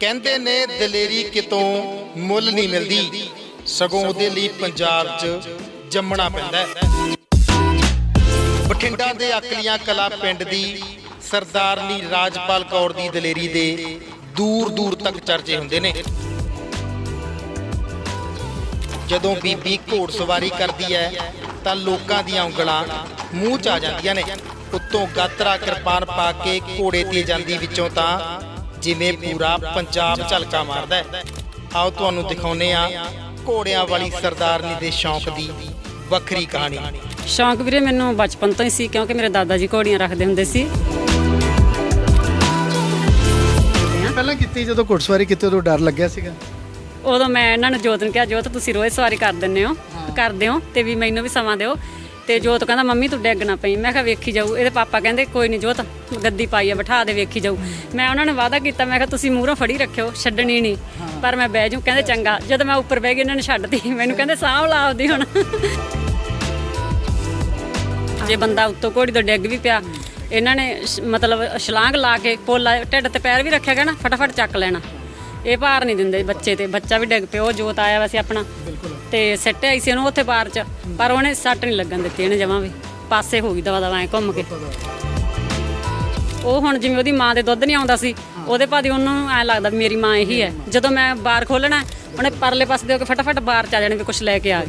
ਕਹਿੰਦੇ ਨੇ ਦਲੇਰੀ ਕਿਤੋਂ ਮੁੱਲ ਨਹੀਂ ਮਿਲਦੀ। ਸਗੋਂ ਉਹਦੇ ਲਈ ਪੰਜਾਬ 'ਚ ਜੰਮਣਾ ਪੈਂਦਾ ਹੈ। ਬਠਿੰਡਾ ਦੇ ਅਕਲੀਆਂ ਕਲਾ ਪਿੰਡ ਦੀ ਸਰਦਾਰਨੀ ਰਾਜਪਾਲ ਕੌਰ ਦੀ ਦਲੇਰੀ ਦੇ ਦੂਰ ਦੂਰ ਤੱਕ ਚਰਚੇ ਹੁੰਦੇ ਨੇ। ਜਦੋਂ ਬੀਬੀ ਘੋੜ ਸਵਾਰੀ ਕਰਦੀ ਹੈ, ਤਾਂ ਲੋਕਾਂ ਦੀਆਂ ਉਂਗਲਾਂ ਮੂੰਹ 'ਚ ਆ ਜਾਂਦੀਆਂ ਨੇ। ਉੱਤੋਂ ਗਾਤਰਾ ਕਿਰਪਾਨ ਪਾ ਕੇ ਘੋੜੇ ਤੇ ਜਾਂਦੀ ਵਿੱਚੋਂ ਤਾਂ ਜਿਵੇਂ ਪੂਰਾ ਪੰਜਾਬ ਝਲਕਾ ਮਾਰਦਾ ਹੈ। ਆਓ ਤੁਹਾਨੂੰ ਦਿਖਾਉਨੇ ਆ ਘੋੜਿਆਂ ਵਾਲੀ ਸਰਦਾਰਨੀ ਦੇ ਸ਼ੌਂਕ ਦੀ ਵੱਖਰੀ ਕਹਾਣੀ। ਸ਼ੌਂਕ ਵੀਰੇ ਮੈਨੂੰ ਬਚਪਨ ਤੋਂ ਹੀ ਸੀ ਕਿਉਂਕਿ ਮੇਰੇ ਦਾਦਾ ਜੀ ਘੋੜੀਆਂ ਰੱਖਦੇ ਹੁੰਦੇ ਸੀ। ਪਹਿਲਾਂ ਕੀਤੀ ਜਦੋਂ ਘੁੜਸਵਾਰੀ ਕੀਤੀ ਉਦੋਂ ਡਰ ਲੱਗਿਆ ਸੀਗਾ? ਉਦੋਂ ਮੈਂ ਇਹਨਾਂ ਨੂੰ ਜੋਤ ਨੂੰ ਕਿਹਾ ਜੋਤ ਤੁਸੀਂ ਰੋਜ਼ ਸਵਾਰੀ ਕਰ ਦਿੰਦੇ ਹੋ। ਕਰਦੇ ਹੋ ਤੇ ਵੀ ਮੈਨੂੰ ਵੀ ਸਮਾਂ ਦਿਓ। ਤੇ ਜੋਤ ਕਹਿੰਦਾ ਮੰਮੀ ਤੂੰ ਡੈਗ ਨਾ ਪਈ। ਮੈਂ ਕਿਹਾ ਵੇਖੀ ਜਾਊ। ਇਹਦੇ ਪਾਪਾ ਕਹਿੰਦੇ ਕੋਈ ਨਹੀਂ ਜੋਤ ਗੱਦੀ ਪਾਈ ਆ ਬਿਠਾ ਦੇ ਵੇਖੀ ਜਾਊ। ਮੈਂ ਉਹਨਾਂ ਨੇ ਵਾਅਦਾ ਕੀਤਾ ਮੈਂ ਕਿਹਾ ਤੁਸੀਂ ਮੂਹਰੋਂ ਫੜੀ ਰੱਖਿਓ ਛੱਡਣੀ ਨਹੀਂ ਪਰ ਮੈਂ ਬਹਿ ਜੂ ਕਹਿੰਦੇ ਚੰਗਾ। ਜਦੋਂ ਮੈਂ ਉੱਪਰ ਬਹਿ ਗਈ ਇਹਨਾਂ ਨੇ ਛੱਡਤੀ। ਮੈਨੂੰ ਕਹਿੰਦੇ ਸਾਂਭ ਲਾ ਆਪਦੀ ਹੁਣ। ਜੇ ਬੰਦਾ ਉੱਤੋਂ ਘੋੜੀ ਤੋਂ ਡਿੱਗ ਵੀ ਪਿਆ ਇਹਨਾਂ ਨੇ ਸ਼- ਮਤਲਬ ਛਲਾਂਗ ਲਾ ਕੇ ਪੋਲਾ ਢਿੱਡ ਤੇ ਪੈਰ ਵੀ ਰੱਖਿਆ ਗਿਆ ਨਾ ਫਟਾਫਟ ਚੱਕ ਲੈਣਾ। ਇਹ ਭਾਰ ਨਹੀਂ ਦਿੰਦੇ ਬੱਚੇ ਤੇ ਬੱਚਾ ਵੀ ਡਿੱਗ ਪਿਆ ਉਹ ਜੋਤ ਆਇਆ ਵੈਸੇ ਆਪਣਾ। ਤੇ ਸੱਟ ਆਈ ਸੀ ਉਹਨੂੰ ਉੱਥੇ ਬਾਹਰ ਚ ਪਰ ਉਹਨੇ ਸੱਟ ਨਹੀਂ ਲੱਗਣ ਦਿੱਤੀ ਇਹਨੇ ਜਮਾਂ ਵੀ। ਪਾਸੇ ਹੋ ਗਈ ਦਵਾ ਦਵਾ ਐ ਘੁੰਮ ਕੇ। ਉਹ ਹੁਣ ਜਿਵੇਂ ਉਹਦੀ ਮਾਂ ਦੇ ਦੁੱਧ ਨਹੀਂ ਆਉਂਦਾ ਸੀ ਉਹਦੇ ਭਾਦੀ ਉਹਨੂੰ ਐ ਲੱਗਦਾ ਮੇਰੀ ਮਾਂ ਇਹੀ ਹੈ। ਜਦੋਂ ਮੈਂ ਬਾਰ ਖੋਲਣਾ ਉਹਨੇ ਪਰਲੇ ਪਾਸੇ ਦੇ ਕੇ ਫਟਾਫਟ ਬਾਹਰ ਚ ਆ ਜਾਣੇ ਵੀ ਕੁਝ ਲੈ ਕੇ ਆ।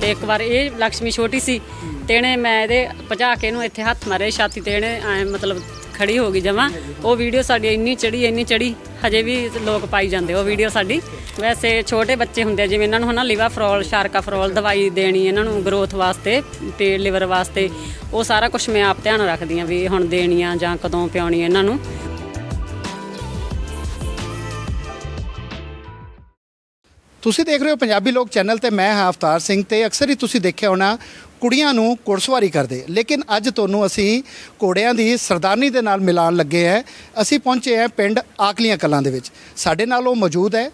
ਤੇ ਇੱਕ ਵਾਰ ਇਹ ਲక్ష్ਮੀ ਛੋਟੀ ਸੀ ਤੇ ਇਹਨੇ ਮੈਂ ਇਹਦੇ ਭਜਾ ਕੇ ਇਹਨੂੰ ਇੱਥੇ ਹੱਥ ਮਾਰੇ ਛਾਤੀ ਤੇ ਇਹਨੇ ਐਂ ਮਤਲਬ ਖੜੀ ਹੋ ਗਈ ਜਮਾ। ਉਹ ਵੀਡੀਓ ਸਾਡੀ ਇੰਨੀ ਚੜੀ ਇੰਨੀ ਚੜੀ ਹਜੇ ਵੀ ਲੋਕ ਪਾਈ ਜਾਂਦੇ ਉਹ ਵੀਡੀਓ ਸਾਡੀ। ਵੈਸੇ ਛੋਟੇ ਬੱਚੇ ਹੁੰਦੇ ਜਿਵੇਂ ਇਹਨਾਂ ਨੂੰ ਹਨਾ ਲਿਵਾ ਫਰੋਲ ਸ਼ਾਰਕਾ ਫਰੋਲ ਦਵਾਈ ਦੇਣੀ, ਇਹਨਾਂ ਨੂੰ ਗਰੋਥ ਵਾਸਤੇ ਤੇ ਲਿਵਰ ਵਾਸਤੇ, ਉਹ ਸਾਰਾ ਕੁਝ ਮੈਂ ਆਪ ਧਿਆਨ ਰੱਖਦੀ ਆ ਵੀ ਹੁਣ ਦੇਣੀ ਆ ਜਾਂ ਕਦੋਂ ਪਿਆਉਣੀ ਇਹਨਾਂ ਨੂੰ। ਤੁਸੀਂ ਦੇਖ ਰਹੇ ਹੋ ਪੰਜਾਬੀ ਲੋਕ ਚੈਨਲ ਤੇ ਮੈਂ ਹਾਂ ਅਵਤਾਰ ਸਿੰਘ ਤੇ ਅਕਸਰ ਹੀ ਤੁਸੀਂ ਦੇਖਿਆ ਹੋਣਾ ਕੁੜੀਆਂ ਨੂੰ ਘੋੜਸਵਾਰੀ ਕਰਦੇ। ਲੇਕਿਨ ਅੱਜ ਤੁਹਾਨੂੰ ਅਸੀਂ ਘੋੜਿਆਂ ਦੀ ਸਰਦਾਰਨੀ ਦੇ ਨਾਲ ਮਿਲਾਨ ਲੱਗੇ ਹੈ। ਅਸੀਂ ਪਹੁੰਚੇ ਹਾਂ ਪਿੰਡ ਆਕਲੀਆਂ ਕਲਾਂ ਦੇ ਵਿੱਚ। ਸਾਡੇ ਨਾਲ ਉਹ ਮੌਜੂਦ ਹੈ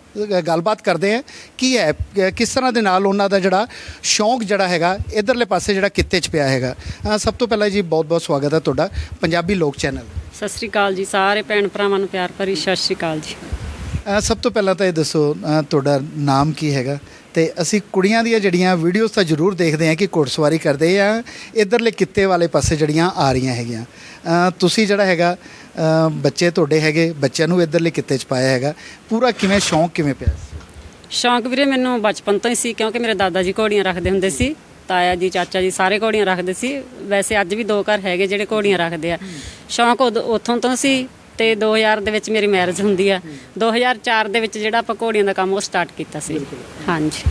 ਗੱਲਬਾਤ ਕਰਦੇ ਹਾਂ ਕੀ ਹੈ ਕਿਸ ਤਰ੍ਹਾਂ ਦੇ ਨਾਲ ਉਹਨਾਂ ਦਾ ਜਿਹੜਾ ਸ਼ੌਂਕ ਜਿਹੜਾ ਹੈਗਾ ਇਧਰਲੇ ਪਾਸੇ ਜਿਹੜਾ ਕਿੱਤੇ 'ਚ ਪਿਆ ਹੈਗਾ। ਸਭ ਤੋਂ ਪਹਿਲਾਂ ਜੀ ਬਹੁਤ ਬਹੁਤ ਸਵਾਗਤ ਹੈ ਤੁਹਾਡਾ ਪੰਜਾਬੀ ਲੋਕ ਚੈਨਲ। ਸਤਿ ਸ੍ਰੀ ਅਕਾਲ ਜੀ ਸਾਰੇ ਭੈਣ ਭਰਾਵਾਂ ਨੂੰ ਪਿਆਰ ਭਰੀ ਸਤਿ ਸ੍ਰੀ ਅਕਾਲ ਜੀ। ਸਭ ਤੋਂ ਪਹਿਲਾਂ ਤਾਂ ਇਹ ਦੱਸੋ ਤੁਹਾਡਾ ਨਾਮ ਕੀ ਹੈਗਾ? ਤੇ ਅਸੀਂ ਕੁੜੀਆਂ ਦੀਆਂ ਜਿਹੜੀਆਂ ਵੀਡੀਓਜ਼ ਤਾਂ ਜ਼ਰੂਰ ਦੇਖਦੇ ਹਾਂ ਕਿ ਘੋੜਸਵਾਰੀ ਕਰਦੇ ਆ, ਇਧਰਲੇ ਕਿੱਤੇ ਵਾਲੇ ਪਾਸੇ ਜਿਹੜੀਆਂ ਆ ਰਹੀਆਂ ਹੈਗੀਆਂ। ਤੁਸੀਂ ਜਿਹੜਾ ਹੈਗਾ ਬੱਚੇ ਤੁਹਾਡੇ ਹੈਗੇ, ਬੱਚਿਆਂ ਨੂੰ ਇਧਰਲੇ ਕਿੱਤੇ 'ਚ ਪਾਇਆ ਹੈਗਾ। ਪੂਰਾ ਕਿਵੇਂ, ਸ਼ੌਂਕ ਕਿਵੇਂ ਪਿਆ ਸੀ? ਸ਼ੌਂਕ ਵੀਰੇ ਮੈਨੂੰ ਬਚਪਨ ਤੋਂ ਹੀ ਸੀ, ਕਿਉਂਕਿ ਮੇਰੇ ਦਾਦਾ ਜੀ ਘੋੜੀਆਂ ਰੱਖਦੇ ਹੁੰਦੇ ਸੀ, ਤਾਇਆ ਜੀ, ਚਾਚਾ ਜੀ ਸਾਰੇ ਘੋੜੀਆਂ ਰੱਖਦੇ ਸੀ। ਵੈਸੇ ਅੱਜ ਵੀ ਦੋ ਘਰ ਹੈਗੇ ਜਿਹੜੇ ਘੋੜੀਆਂ ਰੱਖਦੇ ਆ। ਸ਼ੌਂਕ ਉਦੋਂ- ਉੱਥੋਂ ਤੋਂ ਸੀ ਤੇ 2000 ਦੇ ਵਿੱਚ ਮੇਰੀ ਮੈਰਿਜ ਹੁੰਦੀ ਆ। 2004 ਦੇ ਵਿੱਚ ਜਿਹੜਾ ਆਪਾਂ ਘੋੜੀਆਂ ਦਾ ਕੰਮ ਉਹ ਸਟਾਰਟ ਕੀਤਾ ਸੀ। ਹਾਂਜੀ।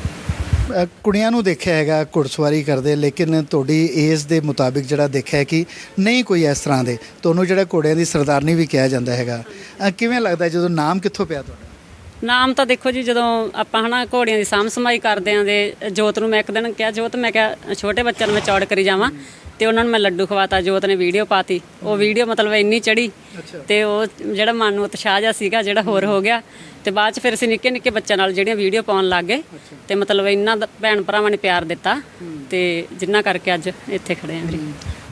ਅ, ਕੁੜੀਆਂ ਨੂੰ ਦੇਖਿਆ ਹੈਗਾ ਘੁੜਸਵਾਰੀ ਕਰਦੇ ਲੇਕਿਨ ਤੁਹਾਡੀ ਏਜ ਦੇ ਮੁਤਾਬਿਕ ਜਿਹੜਾ ਦੇਖਿਆ ਕਿ ਨਹੀਂ ਕੋਈ ਇਸ ਤਰ੍ਹਾਂ ਦੇ। ਤੁਹਾਨੂੰ ਜਿਹੜਾ ਘੋੜਿਆਂ ਦੀ ਸਰਦਾਰਨੀ ਵੀ ਕਿਹਾ ਜਾਂਦਾ ਹੈਗਾ। ਅ, ਕਿਵੇਂ ਲੱਗਦਾ ਜਦੋਂ ਨਾਮ ਕਿੱਥੋਂ ਪਿਆ ਤੁਹਾਡਾ? ਨਾਮ ਤਾਂ ਦੇਖੋ ਜੀ ਜਦੋਂ ਆਪਾਂ ਹਨਾ ਘੋੜੀਆਂ ਦੀ ਸਾਂਭ ਸਮਾਈ ਕਰਦੇ ਆਂ ਦੇ ਜੋਤ ਨੂੰ ਮੈਂ ਇੱਕ ਦਿਨ ਕਿਹਾ ਜੋਤ ਮੈਂ ਕਿਹਾ ਛੋਟੇ ਬੱਚਿਆਂ ਨੂੰ ਮੈਂ ਚੌੜ ਕਰੀ ਜਾਵਾਂ ਤੇ ਉਹਨਾਂ ਨੂੰ ਮੈਂ ਲੱਡੂ ਖਵਾਤਾ ਜੋਤ ਨੇ ਵੀਡੀਓ ਪਾਤੀ। ਉਹ ਵੀਡੀਓ ਮਤਲਬ ਇੰਨੀ ਚੜੀ ਤੇ ਉਹ ਜਿਹੜਾ ਮਨ ਨੂੰ ਉਤਸ਼ਾਹ ਜਿਹਾ ਸੀਗਾ ਜਿਹੜਾ ਹੋਰ ਹੋ ਗਿਆ। ਤੇ ਬਾਅਦ ਚ ਫਿਰ ਅਸੀਂ ਨਿੱਕੇ ਨਿੱਕੇ ਬੱਚਿਆਂ ਨਾਲ ਜਿਹੜੀਆਂ ਵੀਡੀਓ ਪਾਉਣ ਲੱਗ ਗਏ ਤੇ ਮਤਲਬ ਇੰਨਾ ਦਾ ਭੈਣ ਭਰਾਵਾਂ ਨੇ ਪਿਆਰ ਦਿੱਤਾ ਤੇ ਜਿੰਨਾ ਕਰਕੇ ਅੱਜ ਇੱਥੇ ਖੜੇ ਆਂ ਵੀਰੇ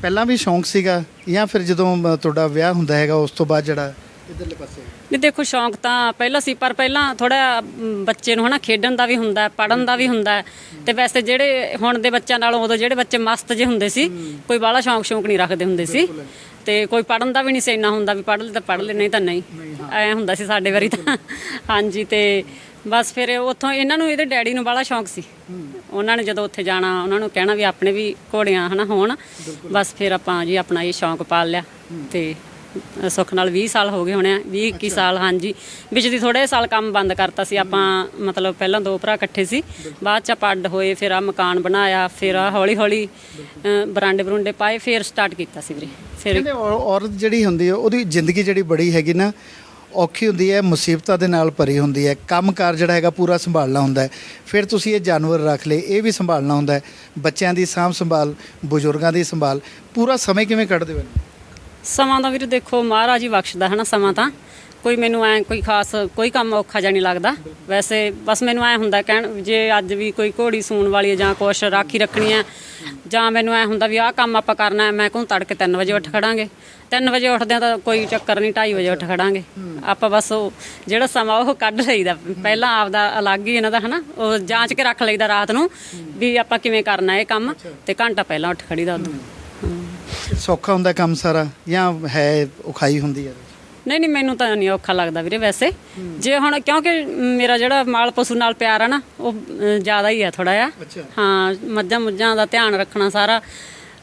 ਪਹਿਲਾਂ ਵੀ ਸ਼ੌਂਕ ਸੀਗਾ ਜਾਂ ਫਿਰ ਜਦੋਂ ਤੁਹਾਡਾ ਵਿਆਹ ਹੁੰਦਾ ਹੈਗਾ ਉਸ ਤੋਂ ਬਾਅਦ ਜਿਹੜਾ ਇਧਰਲੇ ਪਾਸੇ? ਨਹੀਂ ਦੇਖੋ ਸ਼ੌਂਕ ਤਾਂ ਪਹਿਲਾਂ ਸੀ, ਪਰ ਪਹਿਲਾਂ ਥੋੜਾ ਬੱਚੇ ਨੂੰ ਹਨਾ ਖੇਡਣ ਦਾ ਵੀ ਹੁੰਦਾ ਪੜਨ ਦਾ ਵੀ ਹੁੰਦਾ ਹੈ। ਤੇ ਵੈਸੇ ਜਿਹੜੇ ਹੁਣ ਦੇ ਬੱਚਿਆਂ ਨਾਲੋਂ ਉਦੋਂ ਜਿਹੜੇ ਬੱਚੇ ਮਸਤ ਜੇ ਹੁੰਦੇ ਸੀ, ਕੋਈ ਬਾਹਲਾ ਸ਼ੌਂਕ ਸ਼ੌਂਕ ਨਹੀਂ ਰੱਖਦੇ ਹੁੰਦੇ ਸੀ। ਤੇ ਕੋਈ ਪੜਨ ਦਾ ਵੀ ਨਹੀਂ ਸੀ, ਇੰਨਾ ਹੁੰਦਾ ਵੀ ਪੜ ਲੈ ਤਾਂ ਪੜ ਲੈ ਨਹੀਂ ਤਾਂ ਨਹੀਂ। ਐ ਹੁੰਦਾ ਸੀ ਸਾਡੇ ਵਾਰੀ ਤਾਂ। ਹਾਂਜੀ, ਤੇ ਬਸ ਫਿਰ ਉੱਥੋਂ ਇਹਨਾਂ ਨੂੰ, ਇਹਦੇ ਡੈਡੀ ਨੂੰ ਬਾਹਲਾ ਸ਼ੌਂਕ ਸੀ। ਉਹਨਾਂ ਨੇ ਜਦੋਂ ਉੱਥੇ ਜਾਣਾ, ਉਹਨਾਂ ਨੂੰ ਕਹਿਣਾ ਵੀ ਆਪਣੇ ਵੀ ਘੋੜੀਆਂ ਹਨਾ ਹੋਣ। ਬਸ ਫਿਰ ਆਪਾਂ ਜੀ ਆਪਣਾ ਇਹ ਸ਼ੌਂਕ ਪਾਲ ਲਿਆ। ਤੇ ਸੁੱਖ ਨਾਲ 20 ਸਾਲ ਹੋ ਗਏ ਹੋਣੇ ਆ 20 21 ਸਾਲ ਹਾਂਜੀ। ਵਿੱਚ ਦੀ ਥੋੜੇ ਸਾਲ ਕੰਮ ਬੰਦ ਕਰਤਾ ਸੀ ਆਪਾਂ ਮਤਲਬ ਪਹਿਲਾਂ ਦੋ ਭਰਾ ਇਕੱਠੇ ਸੀ। ਬਾਅਦ ਚ ਆਪਾਂ ਅੱਡ ਹੋਏ ਫਿਰ ਆ ਮਕਾਨ ਬਣਾਇਆ ਫਿਰ ਆ ਹੌਲੀ ਹੌਲੀ ਬਰਾਂਡੇ ਬਰੁੰਡੇ ਪਾਏ ਫਿਰ ਸਟਾਰਟ ਕੀਤਾ ਸੀ ਵੀਰੇ। ਫਿਰ ਕਹਿੰਦੇ ਔ- ਔਰਤ ਜਿਹੜੀ ਹੁੰਦੀ ਹੈ ਉਹਦੀ ਜ਼ਿੰਦਗੀ ਜਿਹੜੀ ਬੜੀ ਹੈਗੀ ਨਾ ਔਖੀ ਹੁੰਦੀ ਹੈ ਮੁਸੀਬਤਾਂ ਦੇ ਨਾਲ ਭਰੀ ਹੁੰਦੀ ਹੈ। ਕੰਮਕਾਰ ਜਿਹੜਾ ਹੈਗਾ ਪੂਰਾ ਸੰਭਾਲਣਾ ਹੁੰਦਾ ਹੈ। ਫਿਰ ਤੁਸੀਂ ਇਹ ਜਾਨਵਰ ਰੱਖ ਲਏ ਇਹ ਵੀ ਸੰਭਾਲਣਾ ਹੁੰਦਾ ਹੈ। ਬੱਚਿਆਂ ਦੀ ਸਾਂਭ ਸੰਭਾਲ ਬਜ਼ੁਰਗਾਂ ਦੀ ਸੰਭਾਲ ਪੂਰਾ ਸਮੇਂ ਕਿਵੇਂ ਕੱਢਦੇ ਹੋ ਸਮਾਂ ਦਾ ਵੀਰ ਦੇਖੋ, ਮਹਾਰਾਜ ਹੀ ਬਖਸ਼ਦਾ ਹੈ ਨਾ ਸਮਾਂ ਤਾਂ। ਕੋਈ ਮੈਨੂੰ ਐ ਕੋਈ ਖਾਸ, ਕੋਈ ਕੰਮ ਔਖਾ ਜਿਹਾ ਨਹੀਂ ਲੱਗਦਾ। ਵੈਸੇ ਬਸ ਮੈਨੂੰ ਐ ਹੁੰਦਾ ਕਹਿਣ, ਜੇ ਅੱਜ ਵੀ ਕੋਈ ਘੋੜੀ ਸੂਣ ਵਾਲੀ ਹੈ ਜਾਂ ਕੁਛ ਰਾਖੀ ਰੱਖਣੀ ਹੈ, ਜਾਂ ਮੈਨੂੰ ਐ ਹੁੰਦਾ ਵੀ ਆਹ ਕੰਮ ਆਪਾਂ ਕਰਨਾ ਹੈ, ਮੈਂ ਕਹੂੰ ਤੜਕੇ 3 ਵਜੇ ਉੱਠ ਖੜਾਂਗੇ। 3 ਵਜੇ ਉੱਠਦੇ ਆ ਤਾਂ ਕੋਈ ਚੱਕਰ ਨਹੀਂ 2:30 ਵਜੇ ਉੱਠ ਖੜਾਂਗੇ। ਆਪਾਂ ਬਸ ਉਹ ਜਿਹੜਾ ਸਮਾਂ ਉਹ ਕੱਢ ਲਈਦਾ। ਪਹਿਲਾਂ ਆਪਦਾ ਅਲੱਗ ਹੀ ਇਹਨਾਂ ਦਾ, ਹਨਾ, ਉਹ ਜਾਂਚ ਕੇ ਰੱਖ ਲਈਦਾ ਰਾਤ ਨੂੰ ਵੀ ਆਪਾਂ ਕਿਵੇਂ ਕਰਨਾ ਇਹ ਕੰਮ, ਤੇ ਘੰਟਾ ਪਹਿਲਾਂ ਉੱਠ ਖੜੀਦਾ ਉਦੋਂ ਸੌਖਾ ਹੁੰਦਾ ਕੰਮ ਸਾਰਾ ਜਾਂ ਹੈ ਔਖਾਈ ਹੁੰਦੀ ਹੈ ਨਹੀਂ ਨਹੀਂ ਮੈਨੂੰ ਤਾਂ ਨਹੀਂ ਔਖਾ ਲੱਗਦਾ ਵੀਰੇ ਵੈਸੇ। ਜੇ ਹੁਣ ਕਿਉਂਕਿ ਮੇਰਾ ਜਿਹੜਾ ਮਾਲ ਪਸ਼ੂ ਨਾਲ ਪਿਆਰ ਆ ਨਾ ਉਹ ਜ਼ਿਆਦਾ ਹੀ ਆ ਥੋੜਾ ਆ। ਹਾਂ ਮੱਝਾਂ ਮੁੱਝਾਂ ਦਾ ਧਿਆਨ ਰੱਖਣਾ ਸਾਰਾ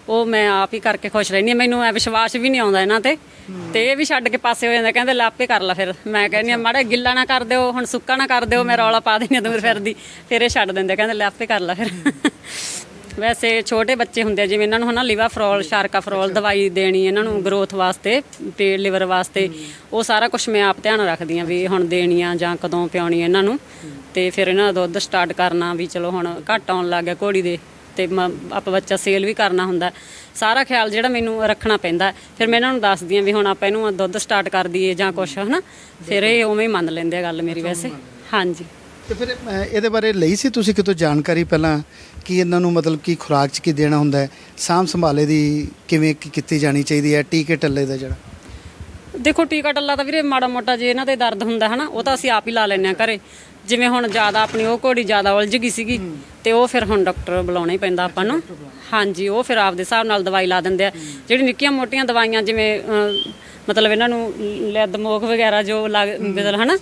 ਉਹ ਮੈਂ ਆਪ ਹੀ ਕਰਕੇ ਖੁਸ਼ ਰਹਿੰਦੀ ਹਾਂ। ਮੈਨੂੰ ਐ ਵਿਸ਼ਵਾਸ ਵੀ ਨਹੀਂ ਆਉਂਦਾ ਇਹਨਾਂ ਤੇ। ਤੇ ਇਹ ਵੀ ਛੱਡ ਕੇ ਪਾਸੇ ਹੋ ਜਾਂਦਾ ਕਹਿੰਦੇ ਲੈ ਆਪੇ ਕਰ ਲੈ ਫਿਰ। ਮੈਂ ਕਹਿੰਦੀ ਆ ਮਾੜਾ ਗਿੱਲਾ ਨਾ ਕਰ ਦਿਓ ਹੁਣ ਸੁੱਕਾ ਨਾ ਕਰ ਦਿਓ ਮੈਂ ਰੌਲਾ ਪਾ ਦਿੰਦੀ ਆ ਦੂਰ ਫਿਰਦੀ। ਫਿਰ ਇਹ ਛੱਡ ਦਿੰਦੇ ਕਹਿੰਦੇ ਲੈ ਆਪੇ ਕਰ ਲੈ ਫਿਰ। ਵੈਸੇ ਛੋਟੇ ਬੱਚੇ ਹੁੰਦੇ ਆ ਜਿਵੇਂ ਇਹਨਾਂ ਨੂੰ ਹਨਾ ਲਿਵਾ ਫਰੋਲ ਸ਼ਾਰਕਾ ਫਰੋਲ ਦਵਾਈ ਦੇਣੀ ਇਹਨਾਂ ਨੂੰ ਗਰੋਥ ਵਾਸਤੇ ਤੇ ਲਿਵਰ ਵਾਸਤੇ ਉਹ ਸਾਰਾ ਕੁਝ ਮੈਂ ਆਪ ਧਿਆਨ ਰੱਖਦੀ ਆ ਵੀ ਹੁਣ ਦੇਣੀ ਆ ਜਾਂ ਕਦੋਂ ਪਿਆਉਣੀ ਆ ਇਹਨਾਂ ਨੂੰ। ਤੇ ਫਿਰ ਇਹਨਾਂ ਦਾ ਦੁੱਧ ਸਟਾਰਟ ਕਰਨਾ ਵੀ ਚਲੋ ਹੁਣ ਘੱਟ ਆਉਣ ਲੱਗ ਗਿਆ ਘੋੜੀ ਦੇ ਤੇ ਮ- ਆਪਾਂ ਬੱਚਾ ਸੇਲ ਵੀ ਕਰਨਾ ਹੁੰਦਾ। ਸਾਰਾ ਖਿਆਲ ਜਿਹੜਾ ਮੈਨੂੰ ਰੱਖਣਾ ਪੈਂਦਾ ਫਿਰ ਮੈਂ ਇਹਨਾਂ ਨੂੰ ਦੱਸਦੀ ਆ ਵੀ ਹੁਣ ਆਪਾਂ ਇਹਨੂੰ ਦੁੱਧ ਸਟਾਰਟ ਕਰ ਦਈਏ ਜਾਂ ਕੁਝ ਹਨਾ। ਫਿਰ ਇਹ ਉਵੇਂ ਹੀ ਮੰਨ ਲੈਂਦੇ ਆ ਗੱਲ ਮੇਰੀ ਵੈਸੇ। ਹਾਂਜੀ। ਤੇ ਫਿਰ ਇਹਦੇ ਬਾਰੇ ਲਈ ਸੀ ਤੁਸੀਂ ਕਿਤੋਂ ਜਾਣਕਾਰੀ ਪਹਿਲਾਂ? ਕਿ ਇਹਨਾਂ ਨੂੰ ਮਤਲਬ ਕੀ ਖੁਰਾਕ ਚ ਕੀ ਦੇਣਾ ਹੁੰਦਾ ਹੈ? ਸਾਂਭ ਸੰਭਾਲੇ ਦੀ ਕਿਵੇਂ ਕੀ ਕੀਤੀ ਜਾਣੀ ਚਾਹੀਦੀ ਹੈ? ਟੀਕੇ ਟੱਲੇ ਦਾ ਜਿਹੜਾ। ਦੇਖੋ, ਟੀਕਾ ਟੱਲਾ ਤਾਂ ਵੀਰੇ ਮਾੜਾ ਮੋਟਾ ਜੇ ਇਹਨਾਂ ਦੇ ਦਰਦ ਹੁੰਦਾ ਹਨਾ, ਉਹ ਤਾਂ ਅਸੀਂ ਆਪ ਹੀ ਲਾ ਲੈਂਦੇ ਆ ਘਰੇ। ਜਿਵੇਂ ਹੁਣ ਜ਼ਿਆਦਾ ਆਪਣੀ ਉਹ ਘੋੜੀ ਜ਼ਿਆਦਾ ਉਲਝ ਗਈ ਸੀਗੀ, ਤੇ ਉਹ ਫਿਰ ਹੁਣ ਡਾਕਟਰ ਬੁਲਾਉਣਾ ਹੀ ਪੈਂਦਾ ਆਪਾਂ ਨੂੰ। ਹਾਂਜੀ, ਉਹ ਫਿਰ ਆਪਦੇ ਹਿਸਾਬ ਨਾਲ ਦਵਾਈ ਲਾ ਦਿੰਦੇ ਆ। ਜਿਹੜੀ ਨਿੱਕੀਆਂ ਮੋਟੀਆਂ ਦਵਾਈਆਂ ਜਿਵੇਂ ਮਤਲਬ ਇਹਨਾਂ ਨੂੰ ਲੈਦ ਮੋਗ ਵਗੈਰਾ ਜੋ ਲੱਗ ਬਦਲ ਹਨਾ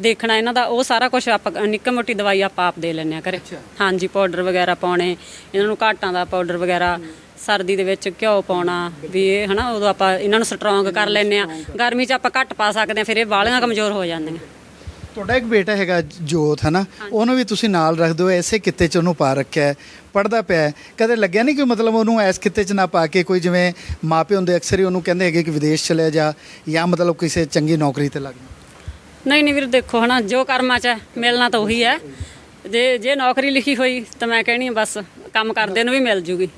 ਦੇਖਣਾ ਇਹਨਾਂ ਦਾ ਉਹ ਸਾਰਾ ਕੁਝ ਆਪਾਂ ਨਿੱਕੀ ਮੋਟੀ ਦਵਾਈ ਆਪਾਂ ਆਪ ਦੇ ਲੈਂਦੇ ਆ ਘਰੇ। ਹਾਂਜੀ ਪਾਊਡਰ ਵਗੈਰਾ ਪਾਉਣੇ ਇਹਨਾਂ ਨੂੰ ਘਾਟਾਂ ਦਾ ਪਾਊਡਰ ਵਗੈਰਾ ਸਰਦੀ ਦੇ ਵਿੱਚ ਘਿਓ ਪਾਉਣਾ ਵੀ ਇਹ ਹਨਾ ਉਦੋਂ ਆਪਾਂ ਇਹਨਾਂ ਨੂੰ ਸਟਰੋਂਗ ਕਰ ਲੈਂਦੇ ਆ ਗਰਮੀ 'ਚ ਆਪਾਂ ਘੱਟ ਪਾ ਸਕਦੇ ਆ ਫਿਰ ਇਹ ਵਾਲੀਆਂ ਕਮਜ਼ੋਰ ਹੋ ਜਾਂਦੀਆਂ। ਤੁਹਾਡਾ ਇੱਕ ਬੇਟਾ ਹੈਗਾ ਜੋਤ ਹੈ ਨਾ ਉਹਨੂੰ ਵੀ ਤੁਸੀਂ ਨਾਲ ਰੱਖਦੇ ਹੋ ਐਸੇ ਕਿੱਤੇ ਚ ਉਹਨੂੰ ਪਾ ਰੱਖਿਆ ਹੈ ਪੜਦਾ ਪਿਆ ਹੈ। ਕਦੇ ਲੱਗਿਆ ਨਹੀਂ ਕਿ ਮਤਲਬ ਉਹਨੂੰ ਐਸ ਕਿੱਤੇ ਚ ਨਾ ਪਾ ਕੇ ਕੋਈ ਜਿਵੇਂ ਮਾਪੇ ਹੁੰਦੇ ਅਕਸਰ ਹੀ ਉਹਨੂੰ ਕਹਿੰਦੇ ਹੈਗੇ ਕਿ ਵਿਦੇਸ਼ ਚਲੇ ਜਾ ਜਾਂ ਮਤਲਬ ਕਿਸੇ ਚੰਗੀ ਨੌਕਰੀ ਤੇ ਲੱਗ ਜਾ। ਨਹੀਂ ਨਹੀਂ ਵੀਰ ਦੇਖੋ ਹਨਾ ਜੋ ਕਰਮਾਂ 'ਚ ਹੈ ਮਿਲਣਾ ਤਾਂ ਉਹੀ ਹੈ। ਜੇ ਜੇ ਨੌਕਰੀ ਲਿਖੀ ਹੋਈ ਤਾਂ ਮੈਂ ਕਹਿਣੀ ਆ ਬਸ ਕੰਮ ਕਰਦੇ ਨੂੰ ਵੀ ਮਿਲ ਜੂਗੀ।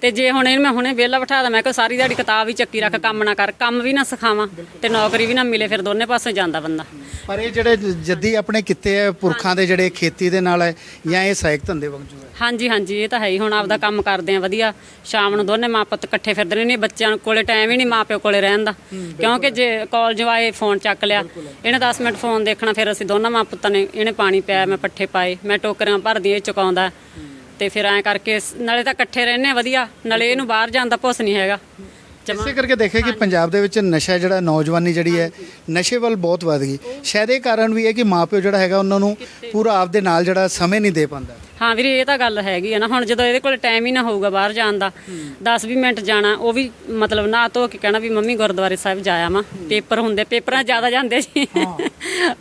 ਤੇ ਜੇ ਹੁਣ ਇਹਨੂੰ ਮੈਂ ਹੁਣੇ ਵਿਹਲਾ ਬਿਠਾ ਦਾਂ ਮੈਂ ਕਿਹਾ ਸਾਰੀ ਦਿਹਾੜੀ ਕਿਤਾਬ ਹੀ ਚੱਕੀ ਰੱਖ ਕੰਮ ਨਾ ਕਰ ਕੰਮ ਵੀ ਨਾ ਸਿਖਾਵਾਂ ਤੇ ਨੌਕਰੀ ਵੀ ਨਾ ਮਿਲੇ ਫਿਰ ਦੋਨੇ ਪਾਸੇ ਜਾਂਦਾ ਬੰਦਾ। ਪਰ ਇਹ ਜਿਹੜੇ ਜੱਦੀ ਆਪਣੇ ਕਿੱਤੇ ਹੈ ਪੁਰਖਾਂ ਦੇ ਜਿਹੜੇ ਖੇਤੀ ਦੇ ਨਾਲ ਹੈ ਜਾਂ ਇਹ ਸਹਾਇਕ ਧੰਦੇ ਵਾਂਗੂ ਹੈ? ਹਾਂਜੀ ਹਾਂਜੀ ਇਹ ਤਾਂ ਹੈ ਹੀ ਹੁਣ ਆਪਦਾ ਕੰਮ ਕਰਦੇ ਆ ਵਧੀਆ। ਸ਼ਾਮ ਨੂੰ ਦੋਨੇ ਮਾਂ ਪੁੱਤ ਇਕੱਠੇ ਫਿਰਦੇ ਨੇ ਨਹੀਂ ਬੱਚਿਆਂ ਕੋਲੇ ਟਾਈਮ ਹੀ ਨਹੀਂ ਮਾਂ ਪਿਓ ਕੋਲੇ ਰਹਿਣ ਦਾ। ਕਿਉਂਕਿ ਜੇ ਕਾਲਜ ਆਏ ਫੋਨ ਚੱਕ ਲਿਆ ਇਹਨੇ 10 ਮਿੰਟ ਫੋਨ ਦੇਖਣਾ ਫਿਰ ਅਸੀਂ ਦੋਨਾਂ ਮਾਂ ਪੁੱਤਾਂ ਨੇ ਇਹਨੇ ਪਾਣੀ ਪਿਆ ਮੈਂ ਪੱਠੇ ਪਾਏ ਮੈਂ ਟੋਕਰੀਆਂ ਭਰਦੀ ਇਹ ਚੁਕਾਉਂਦਾ। ਤੇ ਫਿਰ ਐਂ ਕਰਕੇ ਸ- ਨਾਲੇ ਤਾਂ ਇਕੱਠੇ ਰਹਿੰਦੇ ਆ ਵਧੀਆ। ਨਾਲੇ ਇਹਨੂੰ ਬਾਹਰ ਜਾਣ ਦਾ ਭੁੱਸ ਨਹੀਂ ਹੈਗਾ। ਇਸੇ ਕਰਕੇ ਦੇਖਿਆ ਕਿ ਪੰਜਾਬ ਦੇ ਵਿੱਚ ਨਸ਼ਾ ਜਿਹੜਾ ਨੌਜਵਾਨੀ ਜਿਹੜੀ ਹੈ ਨਸ਼ੇ ਵੱਲ ਬਹੁਤ ਵੱਧ ਗਈ। ਸ਼ਾਇਦ ਇਹ ਕਾਰਨ ਵੀ ਹੈ ਕਿ ਮਾਪਿਓ ਜਿਹੜਾ ਹੈਗਾ ਉਹਨਾਂ ਨੂੰ ਪੂਰਾ ਆਪਦੇ ਨਾਲ ਜਿਹੜਾ ਸਮੇਂ ਨਹੀਂ ਦੇ ਪਾਉਂਦਾ। ਹਾਂ ਵੀਰੇ ਇਹ ਤਾਂ ਗੱਲ ਹੈਗੀ ਆ ਨਾ ਹੁਣ ਜਦੋਂ ਇਹਦੇ ਕੋਲ ਟਾਈਮ ਹੀ ਨਾ ਹੋਊਗਾ ਬਾਹਰ ਜਾਣ ਦਾ 10-20 ਮਿੰਟ ਜਾਣਾ ਉਹ ਵੀ ਮਤਲਬ ਨਾ ਧੋ ਕੇ ਕਹਿਣਾ ਵੀ ਮੰਮੀ ਗੁਰਦੁਆਰੇ ਸਾਹਿਬ ਜਾਇਆ ਮਾ ਪੇਪਰ ਹੁੰਦੇ ਪੇਪਰਾਂ ਜ਼ਿਆਦਾ ਜਾਂਦੇ ਸੀ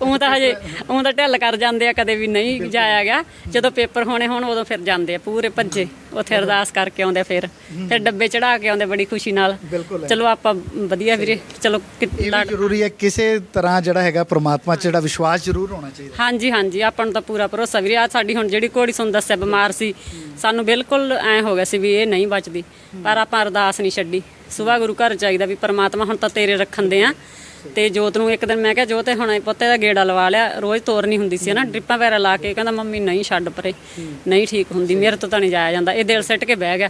ਉਹ ਤਾਂ ਹਜੇ ਉਹ ਤਾਂ ਢਿੱਲ ਕਰ ਜਾਂਦੇ ਆ ਕਦੇ ਵੀ ਨਹੀਂ ਜਾਇਆ ਗਿਆ। ਜਦੋਂ ਪੇਪਰ ਹੋਣੇ ਹੋਣ ਉਦੋਂ ਫਿਰ ਜਾਂਦੇ ਆ ਪੂਰੇ ਭੱਜੇ। ਉੱਥੇ ਅਰਦਾਸ ਕਰਕੇ ਆਉਂਦੇ ਫਿਰ। ਫਿਰ ਡੱਬੇ ਚੜਾ ਕੇ ਆਉਂਦੇ ਬੜੀ ਖੁਸ਼ੀ ਨਾਲ। ਬਿਲਕੁਲ। ਚਲੋ ਆਪਾਂ ਵਧੀਆ ਵੀਰੇ ਚਲੋ ਇਹ ਵੀ ਜ਼ਰੂਰੀ ਹੈ ਕਿਸੇ ਤਰ੍ਹਾਂ ਜਿਹੜਾ ਹੈਗਾ ਪ੍ਰਮਾਤਮਾ 'ਚ ਜਿਹੜਾ ਵਿਸ਼ਵਾਸ ਜ਼ਰੂਰ ਹੋਣਾ ਚਾਹੀਦਾ। ਹਾਂਜੀ ਹਾਂਜੀ ਆਪਾਂ ਨੂੰ ਤਾਂ ਪੂਰਾ ਭਰੋਸਾ ਵੀਰੇ। ਆ ਸਾਡੀ ਹੁਣ ਜਿਹੜੀ ਘੋੜੀ ਤੁਹਾਨੂੰ ਦੱਸਿਆ ਬਿਮਾਰ ਸੀ ਸਾਨੂੰ ਬਿਲਕੁਲ ਐ ਹੋ ਗਿਆ ਸੀ ਵੀ ਇਹ ਨਹੀਂ ਬਚਦੀ। ਪਰ ਆਪਾਂ ਅਰਦਾਸ ਨਹੀਂ ਛੱਡੀ। ਸਵੇਰ ਗੁਰੂ ਘਰ ਚਾਹੀਦਾ ਵੀ ਪ੍ਰਮਾਤਮਾ ਹੁਣ ਤਾਂ ਤੇਰੇ ਰੱਖਣ ਦੇ ਆ। ਤੇ ਜੋਤ ਨੂੰ ਇੱਕ ਦਿਨ ਮੈਂ ਕਿਹਾ, ਜੋਤ, ਹੁਣ ਪੁੱਤੇ ਦਾ ਗੇੜਾ ਲਵਾ ਲਿਆ। ਰੋਜ਼ ਤੋਰਨੀ ਹੁੰਦੀ ਸੀ ਨਾ, ਡ੍ਰਿਪਾਂ ਵਗੈਰਾ ਲਾ ਕੇ। ਕਹਿੰਦਾ, ਮੰਮੀ, ਨਹੀਂ, ਛੱਡ ਪਰੇ। ਨਹੀਂ ਠੀਕ ਹੁੰਦੀ, ਮੇਰੇ ਤੋਂ ਤਾਂ ਨਹੀਂ ਜਾਇਆ ਜਾਂਦਾ। ਇਹ ਦਿਲ ਸਿੱਟ ਕੇ ਬਹਿ ਗਿਆ।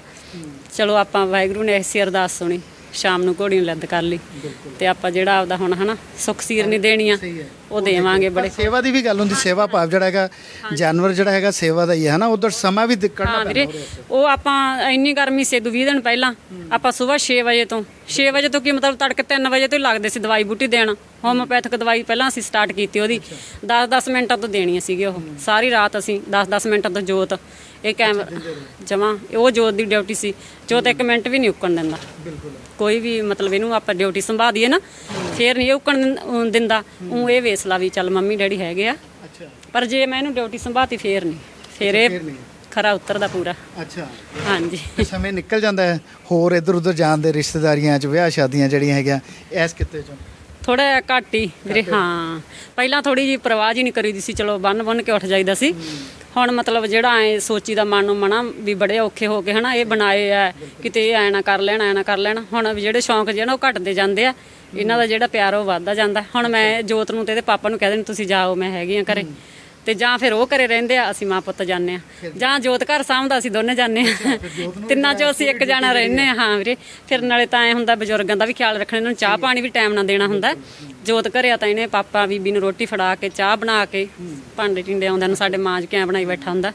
ਚਲੋ, ਆਪਾਂ ਵਾਹਿਗੁਰੂ ਨੇ ਐਸੀ ਅਰਦਾਸ ਸੁਣੀ। ਸ਼ਾਮ ਨੂੰ ਘੋੜੀ ਨੂੰ ਲੱਦ ਕਰ ਲਈ। ਤੇ ਆਪਾਂ ਜਿਹੜਾ ਆਪਦਾ ਹੁਣ ਹਨਾ ਸੁੱਖ ਸੀਰ ਨਹੀਂ ਦੇਣੀ ਆ ਉਹ ਦੇਵਾਂਗੇ ਬੜੇ। ਸੇਵਾ ਦੀ ਵੀ ਗੱਲ ਹੁੰਦੀ ਸੇਵਾ ਭਾਵ ਜਿਹੜਾ ਹੈਗਾ ਜਾਨਵਰ ਜਿਹੜਾ ਹੈਗਾ ਸੇਵਾ ਦਾ ਹੀ ਹੈ ਨਾ ਉਧਰ ਸਮਾਂ ਵੀ ਕੱਢਣਾ ਹਾਂ ਵੀਰੇ ਉਹ ਆਪਾਂ ਇੰਨੀ ਗਰਮੀ ਸੀ ਦੋ 20 ਦਿਨ ਪਹਿਲਾਂ ਆਪਾਂ ਸਵੇਰ 6 ਵਜੇ ਤੋਂ 6 ਵਜੇ ਤੋਂ ਕੀ ਮਤਲਬ ਤੜਕੇ 3 ਵਜੇ ਤੋਂ ਹੀ ਲੱਗਦੇ ਸੀ ਦਵਾਈ ਬੂਟੀ ਦੇਣ। ਹੋਮੋਪੈਥਿਕ ਦਵਾਈ ਪਹਿਲਾਂ ਅਸੀਂ ਸਟਾਰਟ ਕੀਤੀ ਉਹਦੀ। 10-10 ਮਿੰਟਾਂ ਤੋਂ ਦੇਣੀਆਂ ਸੀਗੀ ਉਹ। ਸਾਰੀ ਰਾਤ ਅਸੀਂ 10-10 ਮਿੰਟਾਂ ਤੋਂ ਜੋਤ ਇਹ ਕੈਮਰਾ ਜਮਾ ਉਹ ਜੋਤ ਦੀ ਡਿਊਟੀ ਸੀ। ਜੋਤ ਇੱਕ ਮਿੰਟ ਵੀ ਨਹੀਂ ਉੱਕਣ ਦਿੰਦਾ। ਕੋਈ ਵੀ ਮਤਲਬ ਇਹਨੂੰ ਆਪਾਂ ਡਿਊਟੀ ਸੰਭਾ ਦਈਏ ਨਾ ਫੇਰ ਨਹੀਂ ਇਹ ਉੱਕਣ ਦਿੰਦਾ। ਉਹ ਇਹ ਵੇਸਲਾ ਵੀ ਚੱਲ ਮੰਮੀ ਡੈਡੀ ਹੈਗੇ ਆ। ਅੱਛਾ। ਪਰ ਜੇ ਮੈਂ ਇਹਨੂੰ ਡਿਊਟੀ ਸੰਭਾਤੀ ਫੇਰ ਨਹੀਂ। ਫੇਰ ਇਹ ਖਰਾ ਉਤਰਦਾ ਪੂਰਾ। ਅੱਛਾ। ਹਾਂਜੀ। ਸਮੇਂ ਨਿਕਲ ਜਾਂਦਾ ਹੈ। ਹੋਰ ਇੱਧਰ ਉੱਧਰ ਜਾਣ ਦੇ ਰਿਸ਼ਤੇਦਾਰੀਆਂ 'ਚ ਵਿਆਹ ਸ਼ਾਦੀਆਂ ਜਿਹੜੀਆਂ ਹੈਗੀਆਂ ਐਸ ਕਿੱਤੇ 'ਚੋਂ? ਥੋੜਾ ਘੱਟ ਹੀ। ਵੀਰੇ ਹਾਂ। ਪਹਿਲਾਂ ਥੋੜੀ ਜੀ ਪ੍ਰਵਾਹ ਜੀ ਨਹੀਂ ਕਰੀਦੀ ਸੀ। ਚਲੋ ਬੰਨ ਬੰਨ ਕੇ ਉੱਠ ਜਾਈਦਾ ਸੀ। ਹੁਣ ਮਤਲਬ ਜਿਹੜਾ ਐ ਸੋਚੀ ਦਾ ਮਨ ਨੂੰ ਮਨਾ ਵੀ ਬੜੇ ਔਖੇ ਹੋ ਕੇ ਹਨਾ, ਇਹ ਬਣਾਏ ਆ, ਕਿਤੇ ਇਹ ਐ ਨਾ ਕਰ ਲੈਣ, ਐ ਨਾ ਕਰ ਲੈਣ। ਹੁਣ ਵੀ ਜਿਹੜੇ ਸ਼ੌਂਕ ਨਾ ਉਹ ਘਟਦੇ ਜਾਂਦੇ ਆ, ਇਹਨਾਂ ਦਾ ਜਿਹੜਾ ਪਿਆਰ ਉਹ ਵੱਧਦਾ ਜਾਂਦਾ। ਹੁਣ ਮੈਂ ਜੋਤ ਨੂੰ ਤੇ ਇਹਦੇ ਪਾਪਾ ਨੂੰ ਕਹਿ ਦੇਣ ਤੁਸੀਂ ਜਾਓ, ਮੈਂ ਹੈਗੀ ਆ ਘਰੇ। ਤੇ ਜਾਂ ਫਿਰ ਉਹ ਘਰੇ ਰਹਿੰਦੇ ਆ ਅਸੀਂ ਮਾਂ ਪੁੱਤ ਜਾਂਦੇ ਆ। ਜਾਂ ਜੋਤ ਘਰ ਸਾਂਭਦਾ ਅਸੀਂ ਦੋਨੇ ਜਾਂਦੇ ਆ। ਤਿੰਨਾਂ ਚੋਂ ਅਸੀਂ ਇੱਕ ਜਾਣਾ ਰਹਿੰਦੇ ਆ। ਹਾਂ ਵੀਰੇ ਫਿਰ ਨਾਲੇ ਤਾਂ ਐ ਹੁੰਦਾ ਬਜ਼ੁਰਗਾਂ ਦਾ ਵੀ ਖਿਆਲ ਰੱਖਣਾ ਇਹਨਾਂ ਨੂੰ ਚਾਹ ਪਾਣੀ ਵੀ ਟਾਈਮ ਨਾਲ ਦੇਣਾ ਹੁੰਦਾ। ਜੋਤ ਘਰੇ ਆ ਤਾਂ ਇਹਨੇ ਪਾਪਾ ਬੀਬੀ ਨੂੰ ਰੋਟੀ ਫੜਾ ਕੇ ਚਾਹ ਬਣਾ ਕੇ ਭਾਂਡੇ ਟਿੰਡੇ ਆਉਂਦੇ ਨੂੰ ਸਾਡੇ ਮਾਂਜ ਕੇ ਐ ਬਣਾਈ ਬੈਠਾ ਹੁੰਦਾ।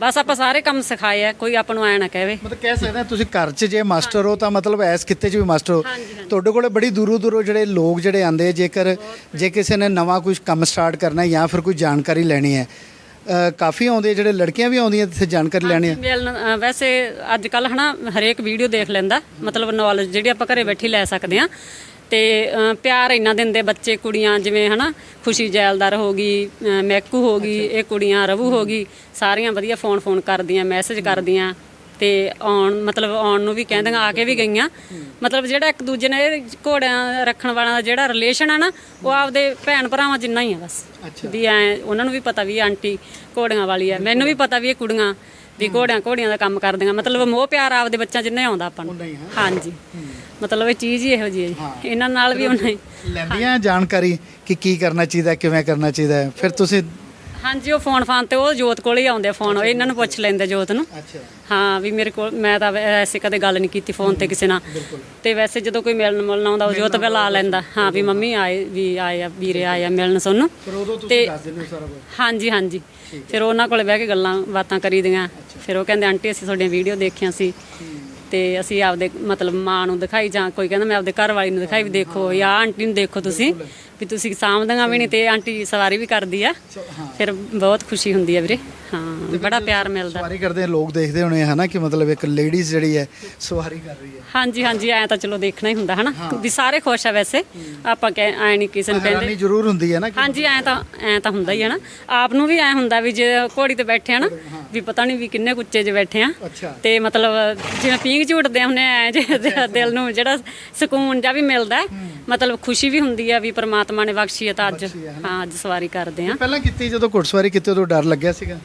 ਬਸ ਆਪਾਂ ਸਾਰੇ ਕੰਮ ਸਿਖਾਏ ਆ ਕੋਈ ਆਪਾਂ ਨੂੰ ਐ ਨਾ ਕਹਵੇ ਮਤਲਬ ਕਹਿ ਸਕਦੇ ਹਾਂ ਤੁਸੀਂ ਘਰ 'ਚ ਜੇ ਮਾਸਟਰ ਹੋ ਤਾਂ ਮਤਲਬ ਐਸ ਕਿਤੇ 'ਚ ਵੀ ਮਾਸਟਰ ਹੋ। ਤੁਹਾਡੇ ਕੋਲੇ ਬੜੀ ਦੂਰੋਂ ਦੂਰੋਂ ਜਿਹੜੇ ਲੋਕ ਜਿਹੜੇ ਆਂਦੇ ਜੇਕਰ ਜੇ ਕਿਸੇ ਨੇ ਨਵਾਂ ਕੁਝ ਕੰਮ ਸਟਾਰਟ ਕਰਨਾ ਜਾਂ ਫਿਰ ਕੋਈ ਜਾਣਕਾਰੀ ਲੈਣੀ ਹੈ ਕਾਫੀ ਆਉਂਦੇ ਆ, ਜਿਹੜੇ ਲੜਕੀਆਂ ਵੀ ਆਉਂਦੀਆਂ ਇੱਥੇ ਜਾਣਕਾਰੀ ਲੈਣੀ ਹੈ। ਵੈਸੇ ਅੱਜ ਕੱਲ ਹਨਾ ਹਰੇਕ ਵੀਡੀਓ ਦੇਖ ਲੈਂਦਾ ਮਤਲਬ ਨੌਲੇਜ ਜਿਹੜੀ ਆਪਾਂ ਘਰੇ ਬੈਠੀ ਲੈ ਸਕਦੇ ਆ ਤੇ ਪਿਆਰ ਇੰਨਾ ਦਿੰਦੇ ਬੱਚੇ ਕੁੜੀਆਂ ਜਿਵੇਂ ਹਨਾ ਖੁਸ਼ੀ ਜੈਲਦਾਰ ਹੋ ਗਈ ਮੈਕੂ ਹੋ ਗਈ ਇਹ ਕੁੜੀਆਂ ਰਵੂ ਹੋ ਗਈ ਸਾਰੀਆਂ ਵਧੀਆ ਫੋਨ ਫੋਨ ਕਰਦੀਆਂ ਮੈਸੇਜ ਕਰਦੀਆਂ ਤੇ ਆਉਣ ਮਤਲਬ ਆਉਣ ਨੂੰ ਵੀ ਕਹਿੰਦੀਆਂ ਆ ਕੇ ਵੀ ਗਈਆਂ। ਮਤਲਬ ਜਿਹੜਾ ਇੱਕ ਦੂਜੇ ਨਾਲ ਇਹ ਘੋੜਿਆਂ ਰੱਖਣ ਵਾਲਿਆਂ ਦਾ ਜਿਹੜਾ ਰਿਲੇਸ਼ਨ ਆ ਨਾ ਉਹ ਆਪਦੇ ਭੈਣ ਭਰਾਵਾਂ ਜਿੰਨਾ ਹੀ ਆ ਬਸ। ਵੀ ਐ ਉਹਨਾਂ ਨੂੰ ਵੀ ਪਤਾ ਵੀ ਆਂਟੀ ਘੋੜਿਆਂ ਵਾਲੀ ਐ ਮੈਨੂੰ ਵੀ ਪਤਾ ਵੀ ਇਹ ਕੁੜੀਆਂ ਵੀ ਘੋੜਿਆਂ ਘੋੜੀਆਂ ਦਾ ਕੰਮ ਕਰਦੀਆਂ। ਮਤਲਬ ਮੋਹ ਪਿਆਰ ਆਪਦੇ ਬੱਚਿਆਂ ਜਿੰਨਾ ਆਉਂਦਾ ਆਪਾਂ ਨੂੰ। ਹਾਂਜੀ। ਮਤਲਬ ਇਹ ਚੀਜ਼ ਹੀ ਇਹੋ ਜਿਹੀ ਹੈ ਜੀ। ਇਹਨਾਂ ਨਾਲ ਵੀ ਉਹਨਾਂ ਹੀ ਲੈਂਦੀਆਂ ਜਾਣਕਾਰੀ ਕਿ ਕੀ ਕਰਨਾ ਚਾਹੀਦਾ ਕਿਵੇਂ ਕਰਨਾ ਚਾਹੀਦਾ ਹੈ। ਫਿਰ ਤੁਸੀਂ ਹਾਂਜੀ ਉਹ ਫੋਨ ਫਾਨ ਤੇ ਉਹ ਜੋਤ ਕੋਲ ਹੀ ਆਉਂਦੇ ਫੋਨ। ਇਹਨਾਂ ਨੂੰ ਪੁੱਛ ਲੈਂਦੇ ਜੋਤ ਨੂੰ। ਅੱਛਾ। ਹਾਂ ਵੀ ਮੇਰੇ ਕੋਲ ਮੈਂ ਤਾਂ ਐਸੇ ਕਦੇ ਗੱਲ ਨਹੀਂ ਕੀਤੀ ਫੋਨ ਤੇ ਕਿਸੇ ਨਾਲ। ਤੇ ਵੈਸੇ ਜਦੋਂ ਕੋਈ ਮਿਲਣ ਮੁਲਣ ਆਉਂਦਾ ਉਹ ਜੋਤ ਪਹਿਲਾਂ ਆ ਲੈਂਦਾ। ਹਾਂ ਵੀ ਮੰਮੀ ਆਏ ਵੀ ਆਏ ਆ ਵੀਰੇ ਆਏ ਆ ਮਿਲਣ ਸਾਨੂੰ। ਫਿਰ ਉਦੋਂ ਤੁਸੀਂ ਤੇ ਦੱਸ ਦਿੰਦੇ ਹੋ ਸਾਰਾ ਕੁਝ। ਹਾਂਜੀ ਹਾਂਜੀ। ਫਿਰ ਉਹਨਾਂ ਕੋਲੇ ਬਹਿ ਕੇ ਗੱਲਾਂ ਬਾਤਾਂ ਕਰੀਦੀਆਂ ਫਿਰ ਉਹ ਕਹਿੰਦੇ ਆਂਟੀ ਅਸੀਂ ਤੁਹਾਡੀਆਂ ਵੀਡੀਓ ਦੇਖੀਆਂ ਸੀ। ਤੇ ਅਸੀਂ ਆਪਦੇ ਮਤਲਬ ਮਾਂ ਨੂੰ ਦਿਖਾਈ ਜਾਂ ਕੋਈ ਕਹਿੰਦਾ ਮੈਂ ਆਪਦੇ ਘਰ ਵਾਲੀ ਨੂੰ ਦਿਖਾਈ ਵੀ ਦੇਖੋ ਜਾਂ ਆਂਟੀ ਨੂੰ ਦੇਖੋ ਤੁਸੀਂ ਵੀ ਤੁਸੀਂ ਸਾਂਭਦੀਆਂ ਵੀ ਨਹੀਂ ਤੇ ਆਂਟੀ ਸਵਾਰੀ ਵੀ ਕਰਦੀ ਆ। ਫਿਰ ਬਹੁਤ ਖੁਸ਼ੀ ਹੁੰਦੀ ਆ ਵੀਰੇ। ਹਾਂ ਬੜਾ ਪਿਆਰ ਮਿਲਦਾ। ਸਵਾਰੀ ਕਰਦੇ ਲੋਕ ਦੇਖਦੇ ਹੋਣੇ ਹਨਾ ਕਿ ਮਤਲਬ ਇੱਕ ਲੇਡੀਜ਼ ਜਿਹੜੀ ਹੈ ਸਵਾਰੀ ਕਰ ਰਹੀ ਹੈ। ਹਾਂਜੀ ਹਾਂਜੀ ਐ ਤਾਂ ਚਲੋ ਦੇਖਣਾ ਹੀ ਹੁੰਦਾ ਹਨਾ ਵੀ ਸਾਰੇ ਖੁਸ਼ ਆ ਵੈਸੇ। ਆਪਾਂ ਕਹਿ ਐ ਨਹੀਂ ਕਿਸੇ ਨੂੰ ਕਹਿੰਦੇ। ਜ਼ਰੂਰ ਹੁੰਦੀ ਹੈ ਨਾ ਹਾਂਜੀ ਐ ਤਾਂ ਐ ਤਾਂ ਹੁੰਦਾ ਹੀ ਹੈ ਨਾ। ਆਪ ਨੂੰ ਵੀ ਐ ਹੁੰਦਾ ਵੀ ਜੇ ਘੋੜੀ ਤੇ ਬੈਠੇ ਆ ਨਾ ਵੀ ਪਤਾ ਨਹੀਂ ਵੀ ਕਿੰਨੇ ਕੁੱਚੇ 'ਚ ਬੈਠੇ ਆ। ਅੱਛਾ। ਤੇ ਮਤਲਬ ਜਿਵੇਂ ਪੀਂਘ ਝੂਟਦੇ ਹੁੰਨੇ ਐ ਜੇ ਦਿਲ ਨੂੰ ਜਿਹੜਾ ਸਕੂਨ ਜਾਂ ਵੀ ਮਿਲਦਾ। ਮਤਲਬ ਖੁਸ਼ੀ ਵੀ ਹੁੰਦੀ ਆ ਵੀ ਪ੍ਰਮਾਤਮਾ ਨੇ ਬਖਸ਼ੀ ਹੈ ਤਾਂ ਅੱਜ ਹਾਂ ਅੱਜ ਸਵਾਰੀ ਕਰਦੇ ਆ। ਪਹਿਲਾਂ ਕੀਤੀ ਜਦੋਂ ਘੁੜਸਵਾਰੀ ਕੀਤੀ ਉਦੋਂ ਡਰ ਲੱਗਿਆ ਸੀਗਾ?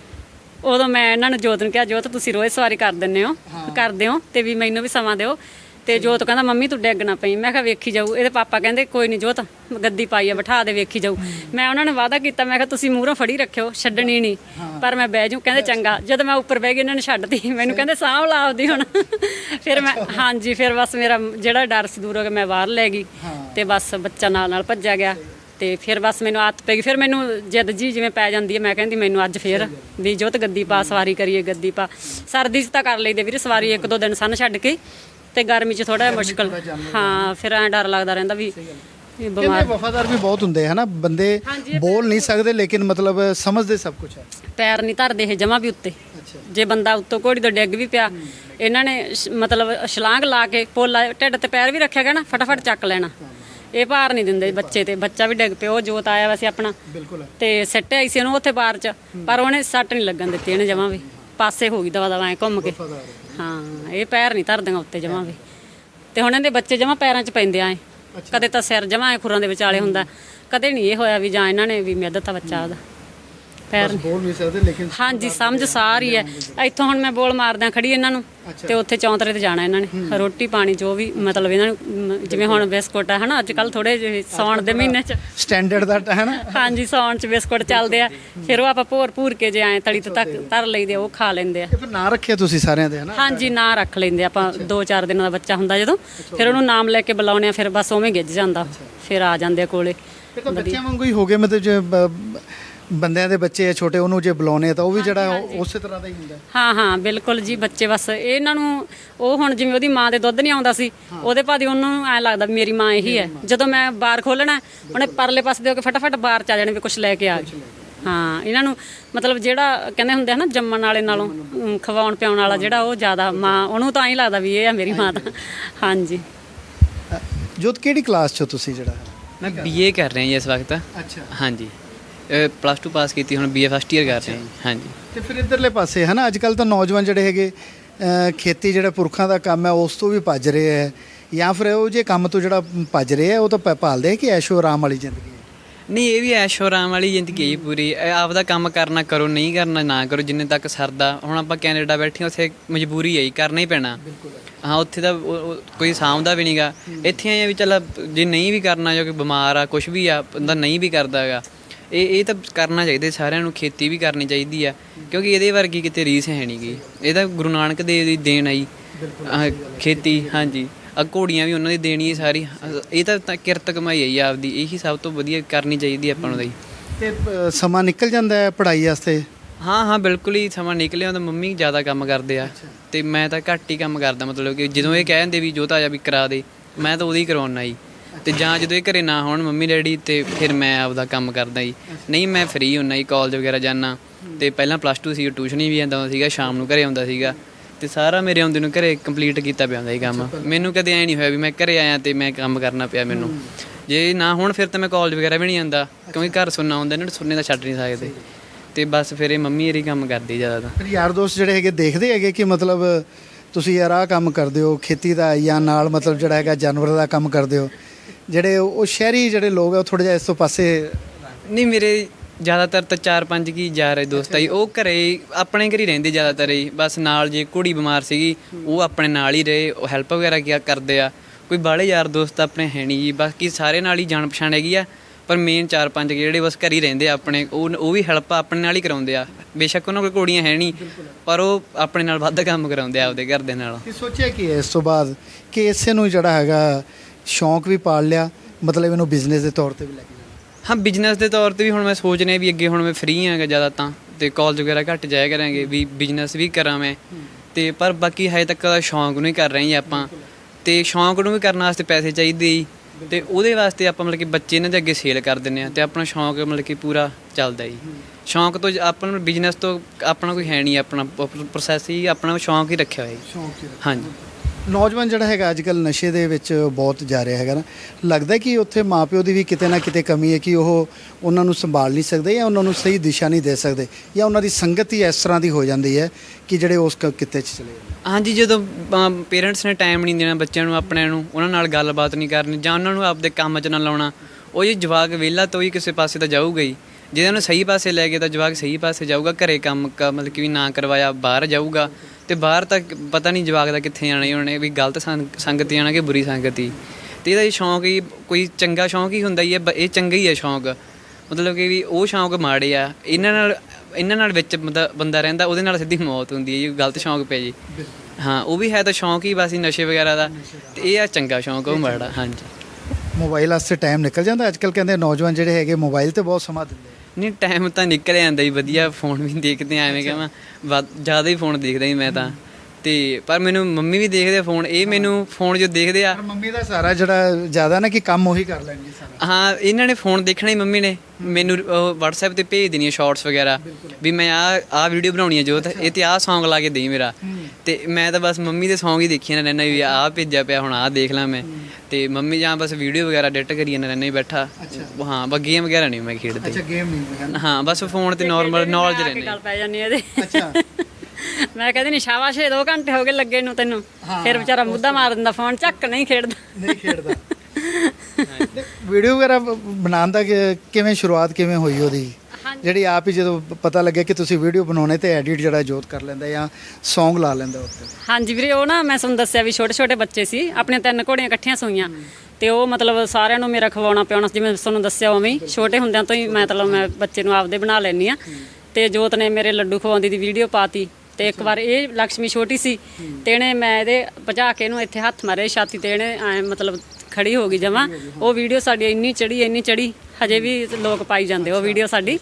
ਉਦੋਂ ਮੈਂ ਇਹਨਾਂ ਨੂੰ ਜੋਤ ਨੂੰ ਕਿਹਾ ਜੋਤ ਤੁਸੀਂ ਰੋਜ਼ ਸਵਾਰੀ ਕਰ ਦਿੰਦੇ ਹੋ। ਕਰਦੇ ਹੋ ਤੇ ਵੀ ਮੈਨੂੰ ਵੀ ਸਮਾਂ ਦਿਓ। ਤੇ ਜੋਤ ਕਹਿੰਦਾ ਮੰਮੀ ਤੂੰ ਡਿੱਗ ਨਾ ਪਈ। ਮੈਂ ਕਿਹਾ ਵੇਖੀ ਜਾਊ। ਇਹਦੇ ਪਾਪਾ ਕਹਿੰਦੇ ਕੋਈ ਨਹੀਂ ਜੋਤ ਗੱਦੀ ਪਾਈ ਆ ਬਿਠਾ ਦੇ ਵੇਖੀ ਜਾਊ। ਮੈਂ ਉਹਨਾਂ ਨੇ ਵਾਅਦਾ ਕੀਤਾ ਮੈਂ ਕਿਹਾ ਤੁਸੀਂ ਮੂਹਰੋਂ ਫੜੀ ਰੱਖਿਓ ਛੱਡਣੀ ਨਹੀਂ ਪਰ ਮੈਂ ਬਹਿ ਜੂ ਕਹਿੰਦੇ ਚੰਗਾ। ਜਦੋਂ ਮੈਂ ਉੱਪਰ ਬਹਿ ਗਈ ਇਹਨਾਂ ਨੇ ਛੱਡਤੀ। ਮੈਨੂੰ ਕਹਿੰਦੇ ਸਾਂਭ ਲਾ ਆਪਦੀ ਹੁਣ। ਫਿਰ ਮੈਂ ਹਾਂਜੀ ਫਿਰ ਬਸ ਮੇਰਾ ਜਿਹੜਾ ਡਰ ਸੀ ਦੂਰ ਹੋ ਗਿਆ ਮੈਂ ਬਾਹਰ ਲੈ ਗਈ ਤੇ ਬਸ ਬੱਚਾ ਨਾਲ ਨਾਲ ਭੱਜਿਆ ਗਿਆ ਤੇ ਫਿਰ ਬਸ ਮੈਨੂੰ ਆਦਤ ਪੈ ਗਈ। ਫਿਰ ਮੈਨੂੰ ਜਿੱਦ ਜੀ ਜਿਵੇਂ ਪੈ ਜਾਂਦੀ ਹੈ ਮੈਂ ਕਹਿੰਦੀ ਮੈਨੂੰ ਅੱਜ ਫਿਰ ਵੀ ਜੋਤ ਗੱਦੀ ਪਾ ਸਵਾਰੀ ਕਰੀਏ ਗੱਦੀ ਪਾ। ਸਰਦੀ 'ਚ ਤਾਂ ਕਰ ਲਈਦੇ ਵੀਰੇ ਸਵਾਰੀ ਇੱਕ ਦੋ ਦਿਨ ਸੰਨ ਛੱਡ ਕੇ। ਤੇ ਗਰਮੀ 'ਚ ਥੋੜਾ ਮੁਸ਼ਕਲ। ਹਾਂ ਫਿਰ ਐਂ ਡਰ ਲੱਗਦਾ ਰਹਿੰਦਾ ਵੀ ਬਿਮਾਰ ਕਹਿੰਦੇ ਵਫਾਦਾਰ ਵੀ ਬਹੁਤ ਹੁੰਦੇ ਹਨਾ? ਬੰਦੇ ਬੋਲ ਨਹੀਂ ਸਕਦੇ ਲੇਕਿਨ ਮਤਲਬ ਸਮਝਦੇ ਸਭ ਕੁਝ ਹੈ। ਪੈਰ ਨਹੀਂ ਧਰਦੇ ਇਹ ਜਮਾ ਵੀ ਉੱਤੇ। ਅੱਛਾ। ਜੇ ਬੰਦਾ ਉੱਤੋਂ ਘੋੜੀ ਤੋਂ ਡਿੱਗ ਵੀ ਪਿਆ ਇਹਨਾਂ ਨੇ ਸ਼- ਮਤਲਬ ਛਲਾਂਗ ਲਾ ਕੇ ਪੋਲਾ ਢਿੱਡ ਤੇ ਪੈਰ ਵੀ ਰੱਖਿਆ ਗਿਆ ਨਾ ਫਟਾਫਟ ਚੱਕ ਲੈਣਾ। ਇਹ ਭਾਰ ਨਹੀਂ ਦਿੰਦੇ ਬੱਚੇ ਤੇ ਬੱਚਾ ਵੀ ਡਿੱਗ ਪਿਆ ਉਹ ਜੋਤ ਆਇਆ ਵੈਸੇ ਆਪਣਾ। ਬਿਲਕੁਲ ਤੇ ਸੱਟ ਆਈ ਸੀ ਉਹਨੂੰ ਉੱਥੇ ਬਾਹਰ ਚ ਪਰ ਉਹਨੇ ਸੱਟ ਨਹੀਂ ਲੱਗਣ ਦਿੱਤੀ ਇਹਨੇ ਜਮਾਂ ਵੀ। ਪਾਸੇ ਹੋ ਗਈ ਦਵਾ ਦਵਾ ਐ ਘੁੰਮ ਕੇ। ਹਾਂ ਇਹ ਪੈਰ ਨਹੀਂ ਧਰਦੀਆਂ ਉੱਤੇ ਜਮਾਂ ਵੀ। ਤੇ ਹੁਣ ਇਹਦੇ ਬੱਚੇ ਜਮਾਂ ਪੈਰਾਂ 'ਚ ਪੈਂਦੇ ਆਏ ਕਦੇ ਤਾਂ ਸਿਰ ਜਮਾਂ ਐ ਖੁਰਾਂ ਦੇ ਵਿਚਾਲੇ ਹੁੰਦਾ। ਕਦੇ ਨਹੀਂ ਇਹ ਹੋਇਆ ਵੀ ਜਾਂ ਇਹਨਾਂ ਨੇ ਵੀ ਮਿੱਧ ਤਾ ਬੱਚਾ ਉਹਦਾ। ਪੈਰ ਬੋਲ ਨਹੀਂ ਸਕਦੇ ਲੇਕਿਨ ਹਾਂਜੀ ਸਮਝ ਸਾਰੀ ਹੈ ਇੱਥੋਂ ਹੁਣ ਮੈਂ ਬੋਲ ਮਾਰਦਿਆਂ ਖੜੀ ਇਹਨਾਂ ਨੂੰ ਤੇ ਉੱਥੇ ਚੌਂਤਰੇ ਤੇ ਜਾਣਾ ਇਹਨਾਂ ਨੇ। ਰੋਟੀ ਪਾਣੀ ਜੋ ਵੀ ਮਤਲਬ ਇਹਨਾਂ ਨੂੰ ਜਿਵੇਂ ਹੁਣ ਬਿਸਕੁਟ ਹੈ ਹਨਾ ਅੱਜ ਕੱਲ ਥੋੜੇ ਜਿਹੇ ਸੌਣ ਦੇ ਮਹੀਨੇ 'ਚ। ਸਟੈਂਡਰਡ ਦਾ ਹੈ ਨਾ ਹਾਂਜੀ ਸੌਣ ਚ ਬਿਸਕੁਟ ਚੱਲਦੇ ਆ। ਫਿਰ ਉਹ ਆਪਾਂ ਭੋਰ ਭੂਰ ਕੇ ਜੇ ਐ ਤਲੀ ਤੇ ਤੱਕ ਧਰ ਲਈਦੇ ਆ, ਉਹ ਖਾ ਲੈਂਦੇ ਆ। ਫਿਰ ਨਾਂ ਰੱਖਿਆ ਤੁਸੀਂ ਸਾਰਿਆਂ ਦੇ ਹਨਾ? ਹਾਂਜੀ ਨਾਂ ਰੱਖ ਲੈਂਦੇ ਆ ਆਪਾਂ 2-4 ਦਿਨਾਂ ਦਾ ਬੱਚਾ ਹੁੰਦਾ ਜਦੋਂ। ਫਿਰ ਉਹਨੂੰ ਨਾਮ ਲੈ ਕੇ ਬੁਲਾਉਂਦੇ ਆ ਫਿਰ ਬਸ ਉਵੇਂ ਗਿੱਜ ਜਾਂਦਾ। ਫਿਰ ਆ ਜਾਂਦੇ ਆ ਕੋਲੇ। ਤਾਂ ਬੱਚਿਆਂ ਵਾਂਗੂ ਹੀ ਹੋ ਗਏ ਮਤਲਬ ਬੰਦਿਆਂ ਦੇ ਬੱਚੇ ਆ ਛੋਟੇ ਉਹਨੂੰ ਜੇ ਬੁਲਾਉਣੇ ਆ ਤਾਂ ਉਹ ਵੀ ਜਿਹੜਾ ਉਸੇ ਤਰ੍ਹਾਂ ਦਾ ਹੀ ਹੁੰਦਾ। ਹੈ। ਹਾਂ ਬਿਲਕੁਲ ਜੀ ਬੱਚੇ ਬਸ ਇਹਨਾਂ ਨੂੰ ਉਹ ਹੁਣ ਜਿਵੇਂ ਉਹਦੀ ਮਾਂ ਦੇ ਦੁੱਧ ਨਹੀਂ ਆਉਂਦਾ ਸੀ ਉਹਦੇ ਭਾਦੀ ਉਹਨੂੰ ਐ ਲੱਗਦਾ ਵੀ ਮੇਰੀ ਮਾਂ ਇਹੀ ਹੈ। ਜਦੋਂ ਮੈਂ ਬਾਰ ਖੋਲਣਾ ਉਹਨੇ ਪਰਲੇ ਪਾਸੇ ਦੇ ਹੋ ਕੇ ਫਟਾਫਟ ਬਾਹਰ ਚ ਆ ਜਾਣੇ ਵੀ ਕੁਝ ਲੈ ਕੇ ਆ ਹਾਂ ਇਹਨਾਂ ਨੂੰ ਮਤਲਬ ਜਿਹੜਾ ਕਹਿੰਦੇ ਹੁੰਦੇ ਆ ਨਾ ਜੰਮਣ ਵਾਲੇ ਨਾਲੋਂ ਖਵਾਉਣ ਪਿਆਉਣ ਵਾਲਾ ਜਿਹੜਾ ਉਹ ਜ਼ਿਆਦਾ ਮਾਂ ਉਹਨੂੰ ਤਾਂ ਹੀ ਲੱਗਦਾ ਵੀ ਇਹ ਆ ਮੇਰੀ ਮਾਂ ਤਾਂ। ਹਾਂਜੀ। ਜੋਤ ਕਿਹੜੀ ਕਲਾਸ ਚੋਂ ਤੁਸੀਂ ਜਿਹੜਾ? ਮੈਂ ਬੀਏ ਕਰ ਰਿਹਾ ਜੀ ਇਸ ਵਕਤ। ਅੱਛਾ। ਹਾਂਜੀ। ਪਲੱਸ 2 ਪਾਸ ਕੀਤੀ ਹੁਣ ਬੀਏ ਫਸਟ ਈਅਰ ਕਰ ਰਿਹਾ ਜੀ ਹਾਂਜੀ। ਤੇ ਫਿਰ ਇਧਰਲੇ ਪਾਸੇ ਹੈ ਨਾ ਅੱਜ ਕੱਲ ਤਾਂ ਨੌਜਵਾਨ ਜਿਹੜੇ ਹੈਗੇ ਅ, ਖੇਤੀ ਜਿਹੜਾ ਪੁਰਖਾਂ ਦਾ ਕੰਮ ਹੈ ਉਸ ਤੋਂ ਵੀ ਭੱਜ ਰਹੇ ਹੈ। ਜਾਂ ਫਿਰ ਉਹ ਜੇ ਕੰਮ ਤੋਂ ਜਿਹੜਾ ਭੱਜ ਰਹੇ ਹੈ ਉਹ ਤਾਂ ਪ- ਭਾਲਦੇ ਹੈ ਕਿ ਐਸ਼ੋ ਆਰਾਮ ਵਾਲੀ ਜ਼ਿੰਦਗੀ ਹੈ? ਨਹੀਂ ਇਹ ਵੀ ਐਸ਼ੋ ਆਰਾਮ ਵਾਲੀ ਜ਼ਿੰਦਗੀ ਹੈ ਜੀ ਪੂਰੀ। ਇਹ ਆਪਦਾ ਕੰਮ ਕਰਨਾ ਕਰੋ ਨਹੀਂ ਕਰਨਾ ਨਾ ਕਰੋ ਜਿੰਨੇ ਤੱਕ ਸਰਦਾ। ਹੁਣ ਆਪਾਂ ਕੈਨੇਡਾ ਬੈਠੇ ਹਾਂ, ਉੱਥੇ ਮਜਬੂਰੀ ਹੈ ਜੀ ਕਰਨਾ ਹੀ ਪੈਣਾ। ਹਾਂ ਉੱਥੇ ਤਾਂ ਉਹ- ਉਹ ਕੋਈ ਸਾਂਭਦਾ ਵੀ ਨਹੀਂਗਾ ਇੱਥੇ ਆਏ ਆ ਵੀ ਚੱਲ ਜੇ ਨਹੀਂ ਵੀ ਕਰਨਾ ਜੋ ਕਿ ਬਿਮਾਰ ਆ ਕੁਝ ਵੀ ਆ ਬੰਦਾ ਨਹੀਂ ਵੀ ਕਰਦਾ ਹੈਗਾ ਇਹ ਇਹ ਤਾਂ ਕਰਨਾ ਚਾਹੀਦਾ ਸਾਰਿਆਂ ਨੂੰ ਖੇਤੀ ਵੀ ਕਰਨੀ ਚਾਹੀਦੀ ਆ ਕਿਉਂਕਿ ਇਹਦੇ ਵਰਗੀ ਕਿਤੇ ਰੀਸ ਹੈ ਨਹੀਂਗੀ ਇਹ ਤਾਂ ਗੁਰੂ ਨਾਨਕ ਦੇਵ ਦੀ ਦੇਣ ਆਈ। ਖੇਤੀ ਹਾਂਜੀ। ਆ ਘੋੜੀਆਂ ਵੀ ਉਹਨਾਂ ਦੀ ਦੇਣੀ ਹੈ ਸਾਰੀ। ਇਹ ਤਾਂ ਕਿਰਤ ਕਮਾਈ ਹੈ ਆਪਦੀ। ਇਹੀ ਸਭ ਤੋਂ ਵਧੀਆ ਕਰਨੀ ਚਾਹੀਦੀ ਆਪਾਂ ਨੂੰ ਤਾਂ ਤੇ ਸਮਾਂ ਨਿਕਲ ਜਾਂਦਾ ਹੈ ਪੜ੍ਹਾਈ ਵਾਸਤੇ? ਹਾਂ ਹਾਂ ਬਿਲਕੁਲ ਹੀ ਸਮਾਂ ਨਿਕਲਿਆ ਤਾਂ ਮੰਮੀ ਜ਼ਿਆਦਾ ਕੰਮ ਕਰਦੇ ਆ। ਤੇ ਮੈਂ ਤਾਂ ਘੱਟ ਹੀ ਕੰਮ ਕਰਦਾ ਮਤਲਬ ਕਿ ਜਦੋਂ ਇਹ ਕਹਿੰਦੇ ਵੀ ਜੋਤ ਜਾ ਵੀ ਕਰਾ ਦੇ ਮੈਂ ਤਾਂ ਉਹਦੀ ਕਰਵਾਉਣਾ ਜੀ। ਤੇ ਜਾਂ ਜਦੋਂ ਇਹ ਘਰੇ ਨਾ ਹੋਣ ਮੰਮੀ ਡੈਡੀ ਤੇ ਫਿਰ ਮੈਂ ਆਪਦਾ ਕੰਮ ਕਰਦਾ ਜੀ। ਨਹੀਂ ਮੈਂ ਫ੍ਰੀ ਹੁੰਨਾ ਜੀ ਕਾਲਜ ਵਗੈਰਾ ਜਾਣਾ ਤੇ ਪਹਿਲਾਂ ਪਲੱਸ 2 ਸੀ ਟਿਊਸ਼ਨ ਵੀ ਜਾਂਦਾ ਹੁੰਦਾ ਸੀਗਾ ਸ਼ਾਮ ਨੂੰ ਘਰੇ ਆਉਂਦਾ ਸੀਗਾ। ਤੇ ਸਾਰਾ ਮੇਰੇ ਆਉਂਦੇ ਨੂੰ ਘਰੇ ਕੰਪਲੀਟ ਕੀਤਾ ਪਿਆ ਹੁੰਦਾ ਸੀ ਕੰਮ। ਮੈਨੂੰ ਕਦੇ ਐ ਨਹੀਂ ਹੋਇਆ ਵੀ ਮੈਂ ਘਰੇ ਆਇਆ ਤੇ ਮੈਂ ਕੰਮ ਕਰਨਾ ਪਿਆ ਮੈਨੂੰ। ਜੇ ਨਾ ਹੁਣ ਫਿਰ ਤਾਂ ਮੈਂ ਕਾਲਜ ਵਗੈਰਾ ਵੀ ਨਹੀਂ ਜਾਂਦਾ ਕਿਉਂਕਿ ਘਰ ਸੁਣਨਾ ਹੁੰਦਾ ਨਾ ਸੁਣਨੇ ਦਾ ਛੱਡ ਨਹੀਂ ਸਕਦੇ। ਤੇ ਬਸ ਫਿਰ ਇਹ ਮੰਮੀ ਇਹੀ ਕੰਮ ਕਰਦੀ ਜ਼ਿਆਦਾ। ਤਾਂ ਯਾਰ ਦੋਸਤ ਜਿਹੜੇ ਹੈਗੇ ਦੇਖਦੇ ਹੈਗੇ ਕਿ ਮਤਲਬ ਤੁਸੀਂ ਯਾਰ ਆਹ ਕੰਮ ਕਰਦੇ ਹੋ ਖੇਤੀ ਦਾ ਜਾਂ ਨਾਲ ਮਤਲਬ ਜਿਹੜਾ ਹੈਗਾ ਜਾਨਵਰ ਦਾ ਕੰਮ ਕਰਦੇ ਹੋ। ਜਿਹੜੇ ਉਹ ਸ਼ਹਿਰੀ ਜਿਹੜੇ ਲੋਕ ਆ ਉਹ ਥੋੜਾ ਜਿਹਾ ਇਸ ਤੋਂ ਪਾਸੇ ਨਹੀਂ ਮੇਰੇ ਜ਼ਿਆਦਾਤਰ ਤਾਂ ਚਾਰ ਪੰਜ ਕੀ ਜਾ ਰਹੇ ਦੋਸਤ ਆ ਜੀ। ਉਹ ਘਰੇ ਆਪਣੇ ਘਰ ਹੀ ਰਹਿੰਦੇ ਜ਼ਿਆਦਾਤਰ ਹੀ। ਬਸ ਨਾਲ ਜੇ ਕੁੜੀ ਬਿਮਾਰ ਸੀਗੀ ਉਹ ਆਪਣੇ ਨਾਲ ਹੀ ਰਹੇ ਉਹ ਹੈਲਪ ਵਗੈਰਾ ਕੀ ਕਰਦੇ ਆ। ਕੋਈ ਬਾਹਲੇ ਯਾਰ ਦੋਸਤ ਆਪਣੇ ਹੈ ਨਹੀਂ ਜੀ। ਬਾਕੀ ਸਾਰੇ ਨਾਲ ਹੀ ਜਾਣ ਪਛਾਣ ਹੈਗੀ ਆ। ਪਰ ਮੇਨ ਚਾਰ ਪੰਜ ਕੁ ਜਿਹੜੇ ਬਸ ਘਰ ਹੀ ਰਹਿੰਦੇ ਆ ਆਪਣੇ ਉਹ ਉਹ ਵੀ ਹੈਲਪ ਆਪਣੇ ਨਾਲ ਹੀ ਕਰਾਉਂਦੇ ਆ। ਬੇਸ਼ੱਕ ਉਹਨਾਂ ਕੋਲ ਕੁੜੀਆਂ ਹੈ ਨਹੀਂ ਪਰ ਉਹ ਆਪਣੇ ਨਾਲ ਵੱਧ ਕੰਮ ਕਰਾਉਂਦੇ ਆ ਆਪਦੇ ਘਰ ਦੇ ਨਾਲ। ਕੀ ਸੋਚਿਆ ਕੀ ਹੈ ਇਸ ਤੋਂ ਬਾਅਦ ਕਿ ਇਸੇ ਨੂੰ ਜਿਹੜਾ ਹੈਗਾ ਸ਼ੌਂਕ ਵੀ ਪਾਲ ਲਿਆ ਮਤਲਬ ਇਹਨੂੰ ਬਿਜ਼ਨਸ ਦੇ ਤੌਰ ਤੇ ਵੀ ਲੈ ਕੇ ਜਾਣਾ। ਹਾਂ ਬਿਜ਼ਨਸ ਦੇ ਤੌਰ ਤੇ ਵੀ ਹੁਣ ਮੈਂ ਸੋਚ ਰਿਹਾ ਵੀ ਅੱਗੇ ਹੁਣ ਮੈਂ ਫ੍ਰੀ ਆਂਗਾ ਜ਼ਿਆਦਾ ਤਾਂ ਤੇ ਕਾਲਜ ਵਗੈਰਾ ਘੱਟ ਜਾਇਆ ਕਰਾਂਗੇ ਵੀ ਬਿਜ਼ਨਸ ਵੀ ਕਰਾਂ ਮੈਂ। ਤੇ ਪਰ ਬਾਕੀ ਹਜੇ ਤੱਕ ਤਾਂ ਸ਼ੌਂਕ ਨੂੰ ਹੀ ਕਰ ਰਹੇ ਹਾਂ ਜੀ ਆਪਾਂ। ਤੇ ਸ਼ੌਂਕ ਨੂੰ ਵੀ ਕਰਨ ਵਾਸਤੇ ਪੈਸੇ ਚਾਹੀਦੇ ਤੇ ਉਹਦੇ ਵਾਸਤੇ ਆਪਾਂ ਮਤਲਬ ਕਿ ਬੱਚੇ ਇਹਨਾਂ ਦੇ ਅੱਗੇ ਸੇਲ ਕਰ ਦਿੰਨੇ ਆ ਤੇ ਆਪਣਾ ਸ਼ੌਂਕ ਮਤਲਬ ਕਿ ਪੂਰਾ ਚੱਲਦਾ ਜੀ। ਸ਼ੌਂਕ ਤੋਂ ਆਪਾਂ ਨੂੰ ਬਿਜ਼ਨਸ ਤੋਂ ਆਪਣਾ ਕੋਈ ਹੈ ਨਹੀਂ ਆਪਣਾ ਪ੍ਰੋਸੈਸ ਹੀ ਆਪਣਾ ਸ਼ੌਂਕ ਹੀ ਰੱਖਿਆ ਹੋਇਆ ਜੀ। ਸ਼ੌਂਕ ਹੀ ਹਾਂਜੀ। ਨੌਜਵਾਨ ਜਿਹੜਾ ਹੈਗਾ ਅੱਜ ਕੱਲ ਨਸ਼ੇ ਦੇ ਵਿੱਚ ਬਹੁਤ ਜਾ ਰਿਹਾ ਹੈਗਾ ਨਾ, ਲੱਗਦਾ ਕਿ ਉੱਥੇ ਮਾਪਿਓ ਦੀ ਵੀ ਕਿਤੇ ਨਾ ਕਿਤੇ ਕਮੀ ਹੈ ਕਿ ਉਹ ਉਹਨਾਂ ਨੂੰ ਸੰਭਾਲ ਨਹੀਂ ਸਕਦੇ ਜਾਂ ਉਹਨਾਂ ਨੂੰ ਸਹੀ ਦਿਸ਼ਾ ਨਹੀਂ ਦੇ ਸਕਦੇ ਜਾਂ ਉਹਨਾਂ ਦੀ ਸੰਗਤ ਹੀ ਇਸ ਤਰ੍ਹਾਂ ਦੀ ਹੋ ਜਾਂਦੀ ਹੈ ਕਿ ਜਿਹੜੇ ਉਸ ਕ- ਕਿੱਤੇ 'ਚ ਚਲੇ ਜਾਂਦੇ ਹਾਂਜੀ, ਜਦੋਂ ਪੇਰੈਂਟਸ ਨੇ ਟਾਈਮ ਨਹੀਂ ਦੇਣਾ ਬੱਚਿਆਂ ਨੂੰ ਆਪਣੇ ਨੂੰ, ਉਹਨਾਂ ਨਾਲ ਗੱਲਬਾਤ ਨਹੀਂ ਕਰਨੀ ਜਾਂ ਉਹਨਾਂ ਨੂੰ ਆਪਦੇ ਕੰਮ 'ਚ ਨਾ ਲਾਉਣਾ, ਉਹ ਜੀ ਜਵਾਕ ਵਿਹਲਾ ਤੋਂ ਹੀ ਕਿਸੇ ਪਾਸੇ ਤਾਂ ਜਾਊਗਾ ਹੀ। ਜੇ ਉਹਨੂੰ ਸਹੀ ਪਾਸੇ ਲੈ ਗਏ ਤਾਂ ਜਵਾਕ ਸਹੀ ਪਾਸੇ ਜਾਊਗਾ, ਘਰੇ ਕੰਮ, ਕ- ਮਤਲਬ ਕਿ ਵੀ ਨਾ ਕਰਵਾਇਆ, ਬਾਹਰ ਜਾਊਗਾ। ਤੇ ਬਾਹਰ ਤੱਕ ਪਤਾ ਨਹੀਂ ਜਵਾਕ ਦਾ ਕਿੱਥੇ ਜਾਣਾ ਜੀ ਉਹਨੇ ਵੀ ਗਲਤ ਸੰਗ- ਸੰਗਤ ਜਾਣਾ ਕਿ ਬੁਰੀ ਸੰਗਤ। ਹੀ। ਤੇ ਇਹਦਾ ਇਹ ਸ਼ੌਂਕ ਹੀ ਕੋਈ ਚੰਗਾ ਸ਼ੌਂਕ ਹੀ ਹੁੰਦਾ ਹੀ ਹੈ ਬ- ਇਹ ਚੰਗਾ ਹੀ ਹੈ ਸ਼ੌਂਕ। ਮਤਲਬ ਕਿ ਵੀ ਉਹ ਸ਼ੌਂਕ ਮਾੜੇ ਆ ਇਹਨਾਂ ਨਾਲ ਇਹਨਾਂ ਨਾਲ ਵਿੱਚ ਬੰਦਾ ਬੰਦਾ ਰਹਿੰਦਾ ਉਹਦੇ ਨਾਲ ਸਿੱਧੀ ਮੌਤ ਹੁੰਦੀ ਹੈ ਜੀ ਗਲਤ ਸ਼ੌਂਕ ਪੈ ਜੀ। ਹਾਂ ਉਹ ਵੀ ਹੈ ਤਾਂ ਸ਼ੌਂਕ ਹੀ ਬਸ ਹੀ ਨਸ਼ੇ ਵਗੈਰਾ ਦਾ। ਤੇ ਇਹ ਆ ਚੰਗਾ ਸ਼ੌਂਕ ਉਹ ਮਾੜਾ ਹਾਂਜੀ। ਮੋਬਾਈਲ ਵਾਸਤੇ ਟਾਈਮ ਨਿਕਲ ਜਾਂਦਾ। ਅੱਜ ਕੱਲ ਕਹਿੰਦੇ ਨੌਜਵਾਨ ਜਿਹੜੇ ਹੈਗੇ ਮੋਬਾਈਲ ਤੇ ਬਹੁਤ ਸਮਾਂ ਦਿੰਦੇ। ਨਹੀਂ ਟਾਈਮ ਤਾਂ ਨਿਕਲ ਜਾਂਦਾ ਜੀ ਵਧੀਆ ਫੋਨ ਵੀ ਦੇਖਦੇ ਆ ਐਵੇਂ ਕਹਾਂ ਜ਼ਿਆਦਾ ਹੀ ਫੋਨ ਦੇਖਦਾ ਜੀ ਮੈਂ ਤਾਂ। ਤੇ ਪਰ ਮੈਨੂੰ ਮੰਮੀ ਵੀ ਦੇਖਦੇ ਫੋਨ ਇਹ ਮੈਨੂੰ ਫੋਨ ਜੋ ਦੇਖਦੇ ਆ ਮੰਮੀ ਦਾ ਸਾਰਾ ਜਿਹੜਾ ਜ਼ਿਆਦਾ ਨਾ ਕਿ ਕੰਮ ਉਹੀ ਕਰ ਲੈਣਗੇ ਸਾਰਾ। ਹਾਂ ਇਹਨਾਂ ਨੇ ਫੋਨ ਦੇਖਣਾ ਹੀ ਮੰਮੀ ਨੇ। ਮੈਨੂੰ WhatsApp ਤੇ ਭੇਜ ਦੇਣੀ ਸ਼ਾਰਟਸ ਵਗੈਰਾ। ਵੀ ਮੈਂ ਆ ਆ ਵੀਡੀਓ ਬਣਾਉਣੀ ਹੈ ਜੋਤ ਇਹ ਤੇ ਆ Song ਲਾ ਕੇ ਦੇਈ ਮੇਰਾ। ਤੇ ਮੈਂ ਤਾਂ ਬਸ ਮੰਮੀ ਦੇ Song ਹੀ ਦੇਖੀ ਜਾਂਦਾ ਰਹਿਣਾ ਵੀ ਆ ਭੇਜਿਆ ਪਿਆ ਹੁਣ ਆ ਦੇਖ ਲਾਂ ਮੈਂ। ਤੇ ਮੰਮੀ ਜਾਂ ਬਸ ਵੀਡੀਓ ਵਗੈਰਾ ਐਡਿਟ ਕਰੀ ਜਾਂਦਾ ਰਹਿਣਾ ਹੀ ਬੈਠਾ ਹਾਂ ਬਸ ਗੇਮ ਵਗੈਰਾ ਨਹੀਂ ਮੈਂ ਖੇਡਦੇ। ਅੱਛਾ ਗੇਮ ਨਹੀਂ ਹੈ ਹਾਂ ਬਸ ਫੋਨ ਤੇ ਨਾਰਮਲ ਨੌਲੇਜ ਰਹਿੰਦੀ। ਗੱਲ ਪੈ ਜਾਂਦੀ ਇਹਦੇ। ਅੱਛਾ। ਮੈਂ ਕਹਿੰਦੀ ਨਹੀਂ ਸ਼ਾਬਾਸ਼ ਇਹ 2 ਘੰਟੇ ਹੋ ਗਏ ਲੱਗੇ ਨੂੰ ਤੈਨੂੰ। ਫਿਰ ਵਿਚਾਰਾ ਮੁੱਦਾ ਮਾਰ ਦਿੰਦਾ ਫੋਨ ਚੱਕ ਨਹੀਂ ਖੇਡਦਾ। ਨਹੀਂ ਖੇਡਦਾ। ਵੀਡੀਓ ਵਗੈਰਾ ਬਣਾਉਣ ਦਾ ਕਿਵੇਂ ਸ਼ੁਰੂਆਤ ਕਿਵੇਂ ਹੋਈ ਉਹਦੀ? ਜਿਹੜੀ ਆਪ ਹੀ ਜਦੋਂ ਪਤਾ ਲੱਗਿਆ ਕਿ ਤੁਸੀਂ ਵੀਡੀਓ ਬਣਾਉਣੇ ਤੇ ਐਡਿਟ ਜਿਹੜਾ ਜੋਤ ਕਰ ਲੈਂਦਾ ਜਾਂ Song ਲਾ ਲੈਂਦਾ ਉੱਤੇ। ਹਾਂਜੀ ਵੀਰੇ, ਉਹ ਨਾ ਮੈਂ ਤੁਹਾਨੂੰ ਦੱਸਿਆ ਵੀ ਛੋਟੇ ਛੋਟੇ ਬੱਚੇ ਸੀ, ਆਪਣੀਆਂ ਤਿੰਨ ਘੋੜੀਆਂ ਇਕੱਠੀਆਂ ਸੂਈਆਂ। ਤੇ ਉਹ ਮਤਲਬ ਸਾਰਿਆਂ ਨੂੰ ਮੇਰਾ ਖਵਾਉਣਾ ਪਿਆਉਣਾ ਜਿਵੇਂ ਤੁਹਾਨੂੰ ਦੱਸਿਆ ਉਵੇਂ ਹੀ, ਛੋਟੇ ਹੁੰਦਿਆਂ ਤੋਂ ਹੀ ਮਤਲਬ ਮੈਂ ਬੱਚੇ ਨੂੰ ਆਪਦੇ ਬਣਾ ਲੈਣੀ ਆ ਤੇ ਜੋਤ ਨੇ ਮੇਰੇ ਲੱਡੂ ਖਵਾਉਂਦੀ ਦੀ ਵੀਡੀਓ ਪਾਤੀ, ਤੇ ਇੱਕ ਵਾਰ ਇਹ ਲక్ష్ਮੀ ਛੋਟੀ ਸੀ, ਤੇ ਇਹਨੇ ਮੈਂ ਇਹਦੇ ਭਜਾ ਕੇ ਇਹਨੂੰ ਇੱਥੇ ਹੱਥ ਮਾਰੇ, ਛਾਤੀ ਤੇ ਇਹਨੇ ਐਂ ਮਤਲਬ ਖੜੀ ਹੋ ਗਈ ਜਮਾ। ਉਹ ਵੀਡੀਓ ਸਾਡੀ ਇੰਨੀ ਚੜੀ ਇੰਨੀ ਚੜੀ ਹਜੇ ਵੀ ਲੋਕ ਪਾਈ ਜਾਂਦੇ, ਉਹ ਵੀਡੀਓ ਸਾਡੀ।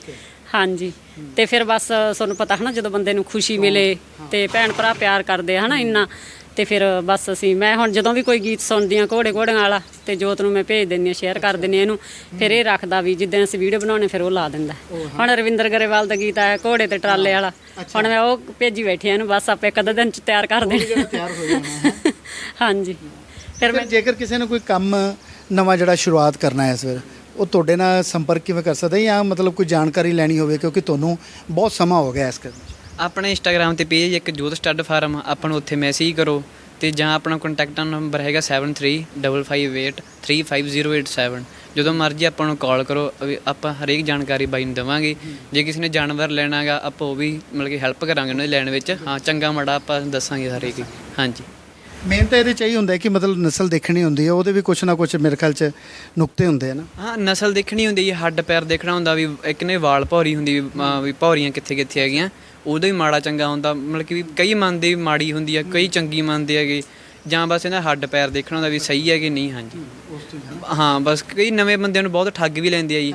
ਹਾਂਜੀ। ਤੇ ਫਿਰ ਬਸ ਤੁਹਾਨੂੰ ਪਤਾ ਹਨਾ ਜਦੋਂ ਬੰਦੇ ਨੂੰ ਖੁਸ਼ੀ ਮਿਲੇ ਤੇ ਭੈਣ ਭਰਾ ਪਿਆਰ ਕਰਦੇ ਆ ਹਨਾ ਇੰਨਾ ਤੇ ਫਿਰ ਬਸ ਅਸੀਂ ਮੈਂ ਹੁਣ ਜਦੋਂ ਵੀ ਕੋਈ ਗੀਤ ਸੁਣਦੀ ਆ ਘੋੜੇ ਘੋੜਿਆਂ ਵਾਲਾ ਤੇ ਜੋਤ ਨੂੰ ਮੈਂ ਭੇਜ ਦਿੰਦੀ ਆ ਸ਼ੇਅਰ ਕਰ ਦਿੰਦੀ ਆ ਇਹਨੂੰ ਫਿਰ ਇਹ ਰੱਖਦਾ ਵੀ ਜਿੱਦਾਂ ਅਸੀਂ ਵੀਡੀਓ ਬਣਾਉਣੇ ਫਿਰ ਉਹ ਲਾ ਦਿੰਦਾ। ਹੁਣ ਰਵਿੰਦਰ ਗਰੇਵਾਲ ਦਾ ਗੀਤ ਆਇਆ ਘੋੜੇ ਤੇ ਟਰਾਲੇ ਵਾਲਾ ਹੁਣ ਮੈਂ ਉਹ ਭੇਜੀ ਬੈਠੀ ਆ ਇਹਨੂੰ ਬਸ ਆਪੇ ਇੱਕ ਅੱਧੇ ਦਿਨ ਚ ਤਿਆਰ ਕਰ ਦੇਣਾ। ਤਿਆਰ ਹੋ ਜਾਣਾ ਹਾਂਜੀ। ਫਿਰ ਫਿਰ ਜੇਕਰ ਕਿਸੇ ਨੇ ਕੋਈ ਕੰਮ ਨਵਾਂ ਜਿਹੜਾ ਸ਼ੁਰੂਆਤ ਕਰਨਾ ਹੈ ਇਸ ਵੇਲੇ ਉਹ ਤੁਹਾਡੇ ਨਾਲ ਸੰਪਰਕ ਕਿਵੇਂ ਕਰ ਸਕਦੇ ਜਾਂ ਮਤਲਬ ਕੋਈ ਜਾਣਕਾਰੀ ਲੈਣੀ ਹੋਵੇ ਕਿਉਂਕਿ ਤੁਹਾਨੂੰ ਬਹੁਤ ਸਮਾਂ ਹੋ ਗਿਆ ਇਸ ਕਰਨ ਆਪਣੇ ਇੰਸਟਾਗ੍ਰam ਤੇ ਪੇਜ ਇੱਕ ਜੋਤ ਸਟੱਡ ਫਾਰਮ, ਆਪਾਂ ਨੂੰ ਉੱਥੇ ਮੈਸੇਜ ਕਰੋ ਤੇ ਜਾਂ ਆਪਣਾ ਕੰਟੈਕਟ ਨੰਬਰ ਹੈਗਾ 7355835087 ਜਦੋਂ ਮਰਜ਼ੀ ਆਪਾਂ ਨੂੰ ਕਾਲ ਕਰੋ, ਅਵੀ ਆਪਾਂ ਹਰੇਕ ਜਾਣਕਾਰੀ ਬਾਈ ਨੂੰ ਦੇਵਾਂਗੇ। ਜੇ ਕਿਸੇ ਨੇ ਜਾਨਵਰ ਲੈਣਾਗਾ ਆਪਾਂ ਉਹ ਵੀ ਮਤਲਬ ਕਿ ਹੈਲਪ ਕਰਾਂਗੇ ਉਹਨਾਂ ਦੀ ਲੈਣ ਵਿੱਚ। ਹਾਂ, ਚੰਗਾ ਮਾੜਾ ਆਪਾਂ ਦੱਸਾਂਗੇ ਹਰੇਕ ਹਾਂਜੀ। ਮੇਨ ਤਾਂ ਇਹਦੇ ਚ ਇਹੀ ਹੁੰਦਾ ਹੈ ਕਿ ਮਤਲਬ ਨਸਲ ਦੇਖਣੀ ਹੁੰਦੀ ਹੈ ਉਹਦੇ ਵੀ ਕੁਛ ਨਾ ਕੁਛ ਮੇਰੇ ਖਿਆਲ ਚ ਨੁਕਤੇ ਹੁੰਦੇ ਆ ਨਾ। ਹਾਂ ਨਸਲ ਦੇਖਣੀ ਹੁੰਦੀ ਹੈ ਹੱਡ ਪੈਰ ਦੇਖਣਾ ਹੁੰਦਾ ਵੀ ਇੱਕ ਨੇ ਵਾਲ ਭੌਰੀ ਹੁੰਦੀ ਵੀ, ਅਹ ਵੀ ਭੌਰੀਆਂ ਕਿੱਥੇ ਕਿੱਥੇ ਹੈਗੀਆਂ ਉਹਦਾ ਹੀ ਮਾੜਾ ਚੰਗਾ ਹੁੰਦਾ ਮਤਲਬ ਕਿ ਵੀ ਕਈ ਮੰਨਦੇ ਵੀ ਮਾੜੀ ਹੁੰਦੀ ਆ ਕਈ ਚੰਗੀ ਮੰਨਦੇ ਹੈਗੇ ਜਾਂ ਬਸ ਇਹਨਾਂ ਹੱਡ ਪੈਰ ਦੇਖਣਾ ਹੁੰਦਾ ਵੀ ਸਹੀ ਹੈ ਕਿ ਨਹੀਂ ਹਾਂਜੀ। ਹਾਂ ਬਸ ਕਈ ਨਵੇਂ ਬੰਦਿਆਂ ਨੂੰ ਬਹੁਤ ਠੱਗ ਵੀ ਲੈਂਦੇ ਆ ਜੀ।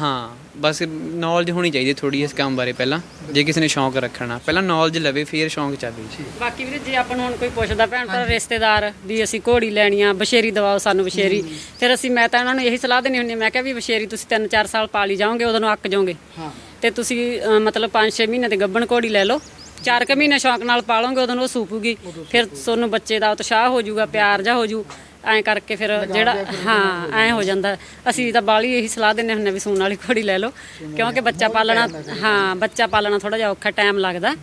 ਹਾਂ। ਬਸ ਨੌਲੇਜ ਹੋਣੀ ਚਾਹੀਦੀ ਥੋੜੀ ਇਸ ਕੰਮ ਬਾਰੇ ਪਹਿਲਾਂ ਜੇ ਕਿਸੇ ਨੇ ਸ਼ੌਂਕ ਰੱਖਣਾ। ਪਹਿਲਾਂ ਨੌਲੇਜ ਲਵੇ ਫਿਰ ਸ਼ੌਂਕ ਚਾਵੇ ਬਾਕੀ ਵੀਰੇ ਜੇ ਆਪਾਂ ਨੂੰ ਹੁਣ ਕੋਈ ਪੁੱਛਦਾ ਭੈਣ ਭਰਾ ਰਿਸ਼ਤੇਦਾਰ ਵੀ ਅਸੀਂ ਘੋੜੀ ਲੈਣੀ ਆ ਬਸ਼ੇਰੀ ਦਵਾਓ ਸਾਨੂੰ ਬਸ਼ੇਰੀ ਫਿਰ ਅਸੀਂ ਮੈਂ ਤਾਂ ਉਹਨਾਂ ਨੂੰ ਇਹੀ ਸਲਾਹ ਦੇਣੀ ਹੁੰਦੀ ਮੈਂ ਕਿਹਾ ਵੀ ਬਸ਼ੇਰੀ ਤੁਸੀਂ 3-4 ਸਾਲ ਪਾਲੀ ਜਾਓਗੇ ਉਦੋਂ ਨੂੰ ਅੱਕ ਜਾਓਗੇ। ਹਾਂ। ਤੇ ਤੁਸੀਂ ਮਤਲਬ 5-6 ਮਹੀਨੇ ਦੇ ਗੱਭਣ ਘੋੜੀ ਲੈ ਲਓ। ਚਾਰ ਕੁ ਮਹੀਨੇ ਸ਼ੌਂਕ ਨਾਲ ਪਾਲੋਗੇ ਉਦੋਂ ਉਹ ਸੂਪੂਗੀ। ਫਿਰ ਤੁਹਾਨੂੰ ਬੱਚੇ ਦਾ ਉਤਸ਼ਾਹ ਹੋ ਜਾਊਗਾ ਪਿਆਰ ਜਾ ਹੋ ਜੂ ਐਂ ਕਰਕੇ ਫਿਰ ਜਿਹੜਾ ਹਾਂ ਐਂ ਹੋ ਜਾਂਦਾ। ਅਸੀਂ ਤਾਂ ਬਾਲੀ ਇਹੀ ਸਲਾਹ ਦਿੰਦੇ ਹੁੰਦੇ ਵੀ ਸੂਣ ਵਾਲੀ ਘੋੜੀ ਲੈ ਲਓ। ਕਿਉਂਕਿ ਬੱਚਾ ਪਾਲਣਾ ਹਾਂ ਬੱਚਾ ਪਾਲਣਾ ਥੋੜਾ ਜਿਹਾ ਔਖਾ ਟਾਈਮ ਲੱਗਦਾ।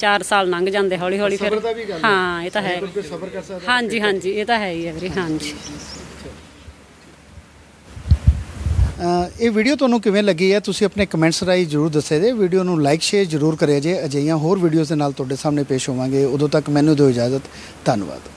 4 ਸਾਲ ਲੰਘ ਜਾਂਦੇ ਹੌਲੀ ਹੌਲੀ ਫਿਰ। ਹੈ। ਇਹ ਤਾਂ ਹੈ। ਹਾਂਜੀ ਹਾਂਜੀ ਇਹ ਤਾਂ ਹੈ ਹੀ ਹੈ ਵੀਰੇ ਹਾਂਜੀ। ਇਹ ਵੀਡੀਓ ਤੁਹਾਨੂੰ ਕਿਵੇਂ ਲੱਗੀ ਹੈ? ਤੁਸੀਂ ਆਪਣੇ ਕਮੈਂਟਸ ਰਾਹੀਂ ਜਰੂਰ ਦੱਸਿਆ ਜੇ ਵੀਡੀਓ ਨੂੰ ਲਾਈਕ ਸ਼ੇਅਰ ਜਰੂਰ ਕਰਿਆ ਜੇ ਅਜਿਹੀਆਂ ਹੋਰ ਵੀਡੀਓਜ਼ ਦੇ ਨਾਲ ਤੁਹਾਡੇ ਸਾਹਮਣੇ ਪੇਸ਼ ਹੋਵਾਂਗੇ। ਉਦੋਂ ਤੱਕ ਮੈਨੂੰ ਦਿਓ ਇਜਾਜ਼ਤ। ਧੰਨਵਾਦ।